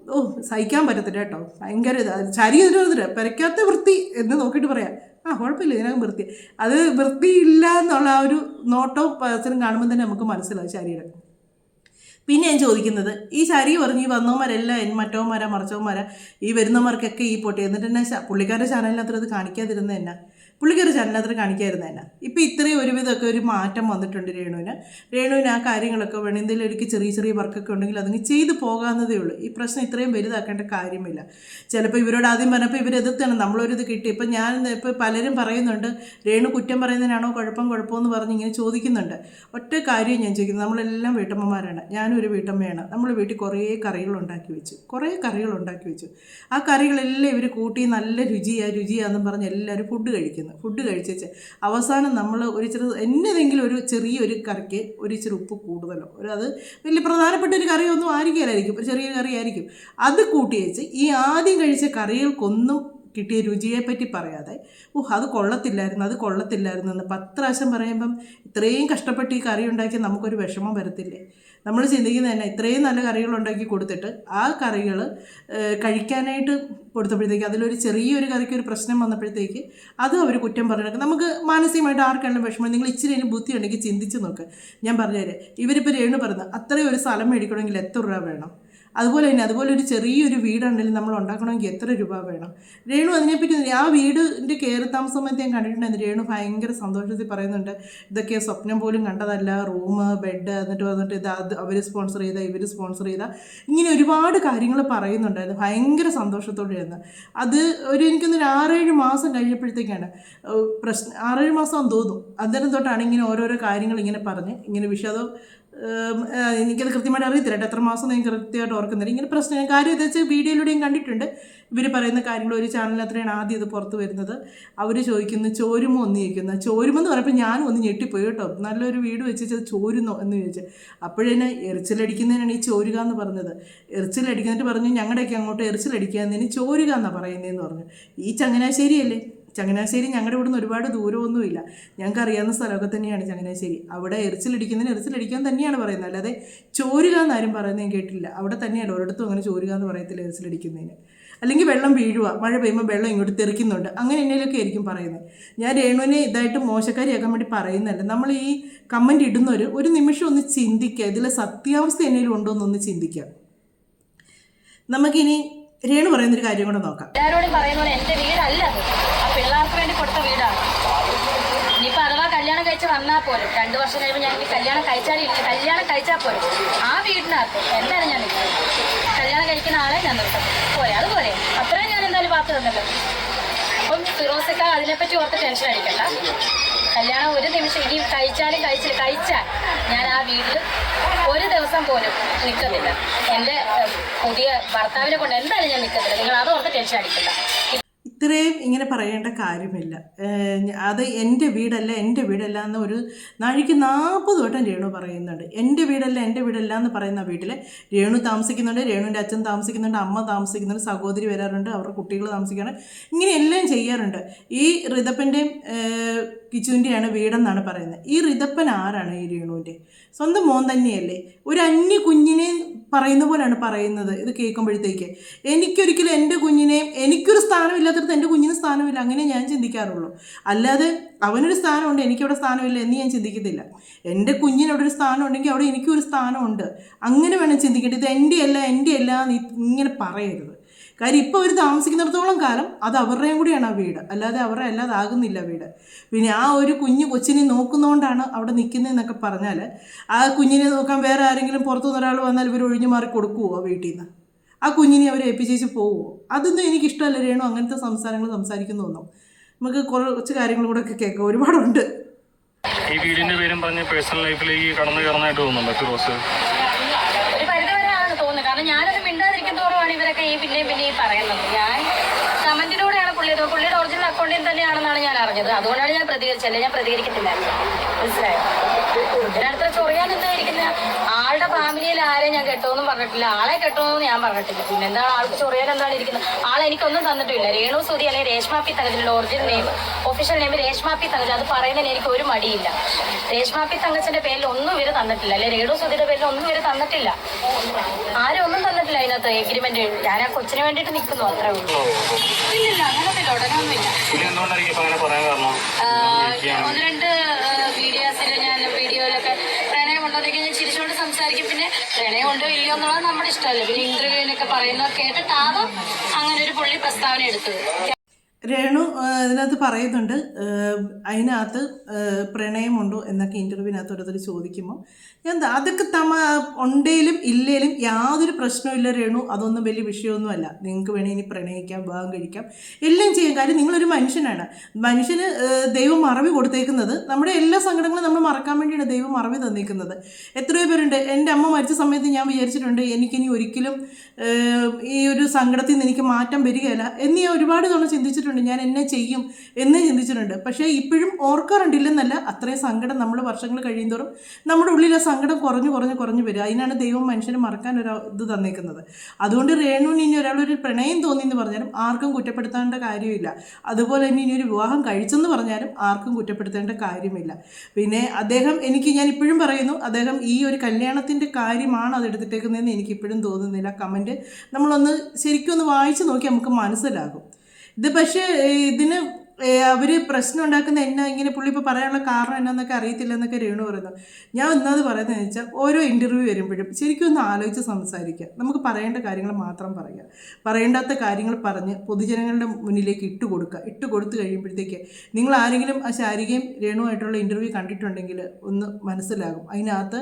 ഓ സഹിക്കാൻ പറ്റത്തില്ല കേട്ടോ. ഭയങ്കര ഇതാ. ശാരി ഇതിന് പെരയ്ക്കാത്ത വൃത്തി എന്ന് നോക്കിയിട്ട് പറയാം. ആ കുഴപ്പമില്ല ഇതിനകം വൃത്തി. അത് വൃത്തിയില്ല എന്നുള്ള ആ ഒരു നോട്ടോ പേഴ്സണും കാണുമ്പോൾ തന്നെ നമുക്ക് മനസ്സിലാവും ശരീരം പിന്നെ ഞാൻ ചോദിക്കുന്നത് ഈ ശരി പറഞ്ഞ് ഈ വന്നവന്മാരെല്ലാം എൻ മറ്റവന്മാരാ മറച്ചവന്മാരാ ഈ വരുന്നവന്മാർക്കൊക്കെ ഈ പൊട്ടി എന്നിട്ട് തന്നെ പുള്ളിക്കാരുടെ ചാനലിനകത്ത് അത് കാണിക്കാതിരുന്നത് എന്നാ? പുള്ളിക്കാരുടെ ചലനത്തിന് കാണിക്കായിരുന്നു തന്നെ. ഇപ്പം ഇത്രയും ഒരുവിധമൊക്കെ ഒരു മാറ്റം വന്നിട്ടുണ്ട് രേണുവിന്. രേണുവിന് ആ കാര്യങ്ങളൊക്കെ വേണം. എന്തെങ്കിലും ഒരു ചെറിയ ചെറിയ വർക്കൊക്കെ ഉണ്ടെങ്കിൽ അതങ്ങ് ചെയ്ത് പോകാവുന്നതേ ഉള്ളൂ. ഈ പ്രശ്നം ഇത്രയും വലുതാക്കേണ്ട കാര്യമില്ല. ചിലപ്പോൾ ഇവരോട് ആദ്യം പറഞ്ഞപ്പോൾ ഇവരെതിർത്താണ് നമ്മളൊരിത് കിട്ടി. ഇപ്പം ഞാൻ ഇപ്പോൾ പലരും പറയുന്നുണ്ട് രേണു കുറ്റം പറയുന്നതിനാണോ കുഴപ്പം കുഴപ്പമെന്ന് പറഞ്ഞ് ഇങ്ങനെ ചോദിക്കുന്നുണ്ട്. ഒറ്റ കാര്യം ഞാൻ ചോദിക്കുന്നത് നമ്മളെല്ലാം വീട്ടമ്മമാരാണ്. ഞാനും ഒരു വീട്ടമ്മയാണ്. നമ്മൾ വീട്ടിൽ കുറേ കറികൾ ഉണ്ടാക്കി വെച്ചു. കുറേ കറികൾ ഉണ്ടാക്കി വെച്ചു. ആ കറികളെല്ലാം ഇവർ കൂട്ടി നല്ല രുചിയാണ് രുചിയാണെന്ന് പറഞ്ഞ് എല്ലാവരും ഫുഡ് കഴിക്കുന്നു. ഫുഡ് കഴിച്ചേച്ച്. അവസാനം നമ്മൾ ഒരു ചെറു എന്നതെങ്കിലും ഒരു ചെറിയൊരു കറിക്ക് ഒരു ഇച്ചിരി ഉപ്പ് കൂടുതലോ? ഒരു അത് വലിയ പ്രധാനപ്പെട്ട ഒരു കറിയൊന്നും ആയിരിക്കില്ലായിരിക്കും ഒരു ചെറിയൊരു കറിയായിരിക്കും. അത് കൂട്ടി വെച്ച് ഈ ആദ്യം കഴിച്ച കറികൾക്കൊന്നും കിട്ടിയ രുചിയെപ്പറ്റി പറയാതെ ഓ അത് കൊള്ളത്തില്ലായിരുന്നു അത് കൊള്ളത്തില്ലായിരുന്നു എന്ന് പത്ത് പ്രാവശ്യം പറയുമ്പം ഇത്രയും കഷ്ടപ്പെട്ട് ഈ കറി ഉണ്ടാക്കി നമുക്കൊരു വിഷമം വരത്തില്ലേ? നമ്മൾ ചിന്തിക്കുന്നത് തന്നെ ഇത്രയും നല്ല കറികൾ ഉണ്ടാക്കി കൊടുത്തിട്ട് ആ കറികൾ കഴിക്കാനായിട്ട് കൊടുത്തപ്പോഴത്തേക്ക് അതിലൊരു ചെറിയൊരു കറിക്ക് ഒരു പ്രശ്നം വന്നപ്പോഴത്തേക്ക് അത് അവർ കുറ്റം പറഞ്ഞിട്ട് നമുക്ക് മാനസികമായിട്ട് ആർക്കാണ് വിഷമം നിങ്ങൾ ഇച്ചിരി ബുദ്ധി ഉണ്ടെങ്കിൽ ചിന്തിച്ച് നോക്ക്. ഞാൻ പറഞ്ഞുതരാം. ഇവരിപ്പോൾ രേണു പറഞ്ഞത് അത്രയും ഒരു സ്ഥലം മേടിക്കണമെങ്കിൽ എത്ര രൂപ വേണം? അതുപോലെ തന്നെ അതുപോലെ ഒരു ചെറിയൊരു വീടുണ്ടെങ്കിൽ നമ്മൾ ഉണ്ടാക്കണമെങ്കിൽ എത്ര രൂപ വേണം? രേണു അതിനെപ്പറ്റി ആ വീടിന്റെ കയറി താമസം ഞാൻ കണ്ടിട്ടുണ്ടായിരുന്നു. രേണു ഭയങ്കര സന്തോഷത്തിൽ പറയുന്നുണ്ട് ഇതൊക്കെ സ്വപ്നം പോലും കണ്ടതല്ല. റൂം ബെഡ് എന്നിട്ട് വന്നിട്ട് ഇത് അത് അവർ സ്പോൺസർ ചെയ്ത ഇവർ സ്പോൺസർ ചെയ്ത. ഇങ്ങനെ ഒരുപാട് കാര്യങ്ങൾ പറയുന്നുണ്ടായിരുന്നു. ഭയങ്കര സന്തോഷത്തോടെയായിരുന്നു. അത് ഒരു എനിക്കൊന്ന് ഒരു ആറേഴ് മാസം കഴിഞ്ഞപ്പോഴത്തേക്കാണ് പ്രശ്നം ആറേഴ് മാസം തോന്നും അന്നേരം തൊട്ടാണ് ഇങ്ങനെ ഓരോരോ കാര്യങ്ങൾ ഇങ്ങനെ പറഞ്ഞ് ഇങ്ങനെ വിഷാദം എനിക്കത് കൃത്യമായിട്ട് അറിയത്തില്ല എത്ര മാസം ഞാൻ കൃത്യമായിട്ട് ഓർക്കുന്നില്ല. ഇങ്ങനെ പ്രശ്നം കാര്യം എന്താ വെച്ചാൽ വീഡിയോയിലൂടെയും കണ്ടിട്ടുണ്ട്. ഇവർ പറയുന്ന കാര്യങ്ങൾ ഒരു ചാനലിനത്രയാണ് ആദ്യം ഇത് പുറത്ത് വരുന്നത്. അവർ ചോദിക്കുന്നു ചോരുമോ? ഒന്ന് ചോദിക്കുന്നു. ചോരുമെന്ന് പറഞ്ഞപ്പോൾ ഞാനും ഒന്ന് ഞെട്ടിപ്പോയി കേട്ടോ. നല്ലൊരു വീട് വെച്ചിട്ട് ചോരുന്നോ? എന്ന് ചോദിച്ചു. അപ്പോഴേനെ എറിച്ചിലടിക്കുന്നതിനാണ് ഈ ചോരുക എന്ന് പറഞ്ഞത്. എറിച്ചിലടിക്കുന്നിട്ട് പറഞ്ഞു ഞങ്ങളുടെയൊക്കെ അങ്ങോട്ട് എറിച്ചിലടിക്കുന്നതിന് ചോരുക എന്നാണ് പറയുന്നതെന്ന് പറഞ്ഞു. ഈ ചങ്ങനാശ്ശേരിയല്ലേ? ചങ്ങനാശ്ശേരി ഞങ്ങളുടെ ഇവിടുന്ന് ഒരുപാട് ദൂരമൊന്നുമില്ല. ഞങ്ങൾക്ക് അറിയാവുന്ന സ്ഥലമൊക്കെ തന്നെയാണ് ചങ്ങനാശ്ശേരി. അവിടെ എറിച്ചിലടിക്കുന്നതിന് എറിച്ചിലടിക്കാൻ തന്നെയാണ് പറയുന്നത്. അല്ലാതെ ചോരുക എന്നാരും പറയുന്നത് ഞാൻ കേട്ടില്ല അവിടെ തന്നെയാണ് ഒരിടത്തും അങ്ങനെ ചോരുക എന്ന് പറയത്തില്ല എറിച്ചിലടിക്കുന്നതിന് അല്ലെങ്കിൽ വെള്ളം വീഴുക മഴ പെയ്യുമ്പോൾ വെള്ളം ഇങ്ങോട്ട് തെറിക്കുന്നുണ്ട്. അങ്ങനെ എന്നതിലൊക്കെ ആയിരിക്കും പറയുന്നത്. ഞാൻ രേണുവിനെ ഇതായിട്ട് മോശക്കാരിയാക്കാൻ വേണ്ടി പറയുന്നതല്ല നമ്മൾ ഈ കമന്റ് ഇടുന്നവർ ഒരു നിമിഷം ഒന്ന് ചിന്തിക്കുക. ഇതിലെ സത്യാവസ്ഥ എന്നതിലും ഉണ്ടോ എന്നൊന്ന് ചിന്തിക്കുക. നമുക്കിനി രേണു പറയുന്നൊരു കാര്യം കൂടെ നോക്കാം. എല്ലാവരോടും പറയുന്ന പോലെ എന്റെ വീടല്ല ആ പിള്ളേർക്ക് വേണ്ടി കൊടുത്ത വീടാണ്. ഇനിയിപ്പോ അഥവാ കല്യാണം കഴിച്ച് വന്നാൽ പോലും രണ്ടു വർഷം കഴിയുമ്പോൾ ഞാൻ കല്യാണം കഴിച്ചാൽ കല്യാണം കഴിച്ചാൽ പോലും ആ വീടിനകത്ത് എന്തായാലും ഞാൻ നിൽക്കുന്നത് കല്യാണം കഴിക്കുന്ന ആളെ ഞാൻ നിർത്തും. പോരെ അത് പോരെ. അത്രയും ഞാൻ എന്തായാലും പാത്ത് തന്നല്ലോ അപ്പം ഫിറോസൊക്കെ അതിനെപ്പറ്റി ഓർത്ത് ടെൻഷൻ അടിക്കണ്ട. കല്യാണം ഒരു നിമിഷം ഇനി കഴിച്ചാലും കഴിച്ചില്ല. കഴിച്ചാൽ ഞാൻ ആ വീട്ടിൽ ഒരു ദിവസം പോലും നിൽക്കത്തില്ല എന്റെ പുതിയ ഭർത്താവിനെ കൊണ്ട് എന്തായാലും ഞാൻ നിൽക്കത്തില്ല നിങ്ങൾ അതോർത്ത് ടെൻഷൻ അടിക്കില്ല ഇത്രയും ഇങ്ങനെ പറയേണ്ട കാര്യമില്ല. അത് എന്റെ വീടല്ല എന്റെ വീടല്ല എന്ന് ഒരു നാഴിക്ക് നാൽപ്പത് വട്ടം രേണു പറയുന്നുണ്ട്. എന്റെ വീടല്ല എന്റെ വീടല്ല എന്ന് പറയുന്ന വീട്ടിൽ രേണു താമസിക്കുന്നുണ്ട് രേണുവിന്റെ അച്ഛൻ താമസിക്കുന്നുണ്ട് അമ്മ താമസിക്കുന്നുണ്ട് സഹോദരി വരാറുണ്ട് അവരുടെ കുട്ടികൾ ഇങ്ങനെ എല്ലാം ചെയ്യാറുണ്ട്. ഈ ഋതപ്പന്റെയും കിച്ചുവിന്റെയാണ് വീടെന്നാണ് പറയുന്നത്. ഈ റിതപ്പൻ ആരാണ് ഈ രേണുവിന്റെ? സ്വന്തം മോൻ തന്നെയല്ലേ? ഒരു അന്യ കുഞ്ഞിനെ പറയുന്ന പോലെയാണ് പറയുന്നത് ഇത് കേൾക്കുമ്പോഴത്തേക്ക്. എനിക്കൊരിക്കലും എന്റെ കുഞ്ഞിനെയും എനിക്കൊരു സ്ഥാനമില്ലാത്തടത്ത് എന്റെ കുഞ്ഞിന് സ്ഥാനമില്ല. അങ്ങനെ ഞാൻ ചിന്തിക്കാറുള്ളൂ. അല്ലാതെ അവനൊരു സ്ഥാനമുണ്ട് എനിക്കവിടെ സ്ഥാനമില്ല എന്ന് ഞാൻ ചിന്തിക്കത്തില്ല. എന്റെ കുഞ്ഞിന് അവിടെ ഒരു സ്ഥാനം ഉണ്ടെങ്കിൽ അവിടെ എനിക്കൊരു സ്ഥാനമുണ്ട്. അങ്ങനെ വേണം ചിന്തിക്കേണ്ടത്. ഇത് എന്റെ അല്ല എന്റെ അല്ല ഇങ്ങനെ പറയരുത്. കാര്യം ഇപ്പോൾ അവർ താമസിക്കുന്നിടത്തോളം കാലം അത് അവരുടെയും കൂടിയാണ് ആ വീട്. അല്ലാതെ അവരുടെ അല്ലാതെ ആകുന്നില്ല വീട്. പിന്നെ ആ ഒരു കുഞ്ഞു കൊച്ചിനെ നോക്കുന്നതുകൊണ്ടാണ് അവിടെ നിൽക്കുന്നതെന്നൊക്കെ പറഞ്ഞാൽ ആ കുഞ്ഞിനെ നോക്കാൻ വേറെ ആരെങ്കിലും പുറത്തുനിന്ന് ഒരാൾ വന്നാൽ ഇവർ ഒഴിഞ്ഞു മാറി കൊടുക്കുമോ ആ വീട്ടിൽ നിന്ന്? ആ കുഞ്ഞിനെ അവർ ഏൽപ്പിച്ചേച്ച് പോവുമോ അതൊന്നും എനിക്കിഷ്ടമല്ല. രേണു അങ്ങനത്തെ സംസാരങ്ങൾ സംസാരിക്കുന്നതൊന്നും നമുക്ക് കുറച്ച് കാര്യങ്ങൾ കൂടെ ഒക്കെ കേൾക്കാം. ഒരുപാടുണ്ട്. ഈ വീടിന്റെ പേരും പറഞ്ഞ് പേഴ്സണൽ ലൈഫിലേക്ക് കടന്നു കയറുന്നതായിട്ട് തോന്നുന്നുണ്ടോ? ഫിറോസ്? ഒരു പരിധിവരെയാണ് തോന്നുന്നത് കാരണം ഞാനൊരു മിണ്ടാതിരിക്കും ഇവരൊക്കെ ഈ പിന്നെയും പിന്നെയും പറയുന്നത്. ഞാൻ കമന്റിലൂടെയാണ് പുള്ളിയത് പുള്ളിയുടെ ഒറിജിനൽ അക്കൗണ്ടിൽ തന്നെയാണെന്നാണ് ഞാൻ അറിഞ്ഞത്. അതുകൊണ്ടാണ് ഞാൻ പ്രതികരിച്ചല്ലേ ഞാൻ പ്രതികരിക്കത്തില്ല മനസ്സിലായോ? ഇതിനടുത്ത ചൊറിയാൻ എന്തായിരിക്കുന്ന ആളുടെ ഫാമിലിയിൽ ആരെ ഞാൻ കെട്ടോന്നും പറഞ്ഞിട്ടില്ല. ആളെ കെട്ടോന്നും ഞാൻ പറഞ്ഞിട്ടില്ല. പിന്നെ എന്താണ് ആൾക്ക് ചൊറിയാൻ എന്താണ് ഇരിക്കുന്നത്? ആളെ എനിക്കൊന്നും തന്നിട്ടില്ല. രേണു സുതി അല്ലെങ്കിൽ Reshma P തങ്കച്ചിന്റെ original name official name Reshma P Thankach അത് പറയുന്നതിന് എനിക്ക് ഒരു മടിയില്ല. രേഷ്മ പി തങ്കച്ചിന്റെ പേരിൽ ഒന്നും ഇവർ തന്നിട്ടില്ല. അല്ലെ രേണു സുതിയുടെ പേരിൽ ഒന്നും ഇവർ തന്നിട്ടില്ല. ആരും ഒന്നും തന്നിട്ടില്ല അതിനകത്ത് എഗ്രിമെന്റ് ഞാൻ ആ കൊച്ചിന് വേണ്ടിയിട്ട് നിൽക്കുന്നു അത്രേ ഉള്ളൂ. ഇല്ലില്ല അങ്ങനൊന്നുമില്ല ഉടനൊന്നുമില്ല. ഒന്ന് രണ്ട് വീഡിയോസിൽ ഞാൻ വീഡിയോയിലൊക്കെ പ്രണയം ഉണ്ടോന്നൊക്കെ ഞാൻ ചിരിച്ചുകൊണ്ട് സംസാരിക്കും പിന്നെ ഉണ്ടോ ഇല്ലയോ എന്നുള്ളത് നമ്മുടെ ഇഷ്ടമല്ല. പിന്നെ ഇന്റർവ്യൂവിനൊക്കെ പറയുന്നത് കേട്ടിട്ടാവാം അങ്ങനെ ഒരു പുള്ളി പ്രസ്താവന എടുത്തത്. രേണു ഇതിനകത്ത് പറയുന്നുണ്ട് അതിനകത്ത് പ്രണയമുണ്ടോ എന്നൊക്കെ ഇന്റർവ്യൂവിനകത്ത് ഓരോരുത്തർ ചോദിക്കുമ്പോൾ എന്താ അതൊക്കെ തമ ഉണ്ടേലും ഇല്ലേലും യാതൊരു പ്രശ്നമില്ല രേണു അതൊന്നും വലിയ വിഷയമൊന്നുമല്ല. നിങ്ങൾക്ക് വേണമെങ്കിൽ ഇനി പ്രണയിക്കാം വിവാഹം കഴിക്കാം എല്ലാം ചെയ്യാം കാര്യം നിങ്ങളൊരു മനുഷ്യനാണ്. മനുഷ്യന് ദൈവം മറവി കൊടുത്തേക്കുന്നത് നമ്മുടെ എല്ലാ സങ്കടങ്ങളും നമ്മൾ മറക്കാൻ വേണ്ടിയാണ് ദൈവം മറവി തന്നേക്കുന്നത് എത്രയോ പേരുണ്ട് എന്റെ അമ്മ മരിച്ച സമയത്ത് ഞാൻ വിചാരിച്ചിട്ടുണ്ട് എനിക്കിനി ഒരിക്കലും ഈ ഒരു സങ്കടത്തിൽ നിന്ന് എനിക്ക് മാറ്റം വരികയില്ല എന്ന് ഒരുപാട് തവണ ചിന്തിച്ചിട്ടുണ്ട്. ഞാൻ എന്നെ ചെയ്യും എന്ന് ചിന്തിച്ചിട്ടുണ്ട്. പക്ഷേ ഇപ്പോഴും ഓർക്കാറുണ്ടില്ലെന്നല്ല അത്രയും സങ്കടം നമ്മൾ വർഷങ്ങൾ കഴിയുന്തോറും നമ്മുടെ ഉള്ളിൽ ആ സങ്കടം കുറഞ്ഞു കുറഞ്ഞു കുറഞ്ഞു വരും. അതിനാണ് ദൈവം മനുഷ്യനെ മറക്കാൻ ഒരു ഇത് തന്നേക്കുന്നത്. അതുകൊണ്ട് രേണുവിന് ഇനി ഒരാളൊരു പ്രണയം തോന്നി എന്ന് പറഞ്ഞാലും ആർക്കും കുറ്റപ്പെടുത്തേണ്ട കാര്യമില്ല. അതുപോലെ തന്നെ ഇനി ഒരു വിവാഹം കഴിച്ചെന്ന് പറഞ്ഞാലും ആർക്കും കുറ്റപ്പെടുത്തേണ്ട കാര്യമില്ല. പിന്നെ അദ്ദേഹം എനിക്ക് ഞാൻ ഇപ്പോഴും പറയുന്നു അദ്ദേഹം ഈ ഒരു കല്യാണത്തിന്റെ കാര്യമാണ് അത് എടുത്തിട്ടേക്കുന്നതെന്ന് എനിക്ക് ഇപ്പോഴും തോന്നുന്നില്ല. കമന്റ് നമ്മളൊന്ന് ശരിക്കും ഒന്ന് വായിച്ചു നോക്കി നമുക്ക് മനസ്സിലാകും. ഇത് പക്ഷേ ഇതിന് അവർ പ്രശ്നം ഉണ്ടാക്കുന്ന എന്നാ ഇങ്ങനെ പുള്ളി ഇപ്പോൾ പറയാനുള്ള കാരണം എന്നാന്നൊക്കെ അറിയത്തില്ല എന്നൊക്കെ രേണു പറയുന്നു. ഞാൻ ഒന്നാമത് പറയുന്നത് വെച്ചാൽ ഓരോ ഇന്റർവ്യൂ വരുമ്പോഴും ശരിക്കും ഒന്ന് ആലോചിച്ച് സംസാരിക്കുക. നമുക്ക് പറയേണ്ട കാര്യങ്ങൾ മാത്രം പറയുക. പറയേണ്ടാത്ത കാര്യങ്ങൾ പറഞ്ഞ് പൊതുജനങ്ങളുടെ മുന്നിലേക്ക് ഇട്ട് കൊടുക്കുക. ഇട്ട് കൊടുത്തു കഴിയുമ്പോഴത്തേക്ക് നിങ്ങൾ ആരെങ്കിലും ആ ശാരികയും രേണുവായിട്ടുള്ള ഇന്റർവ്യൂ കണ്ടിട്ടുണ്ടെങ്കിൽ ഒന്ന് മനസ്സിലാകും. അതിനകത്ത്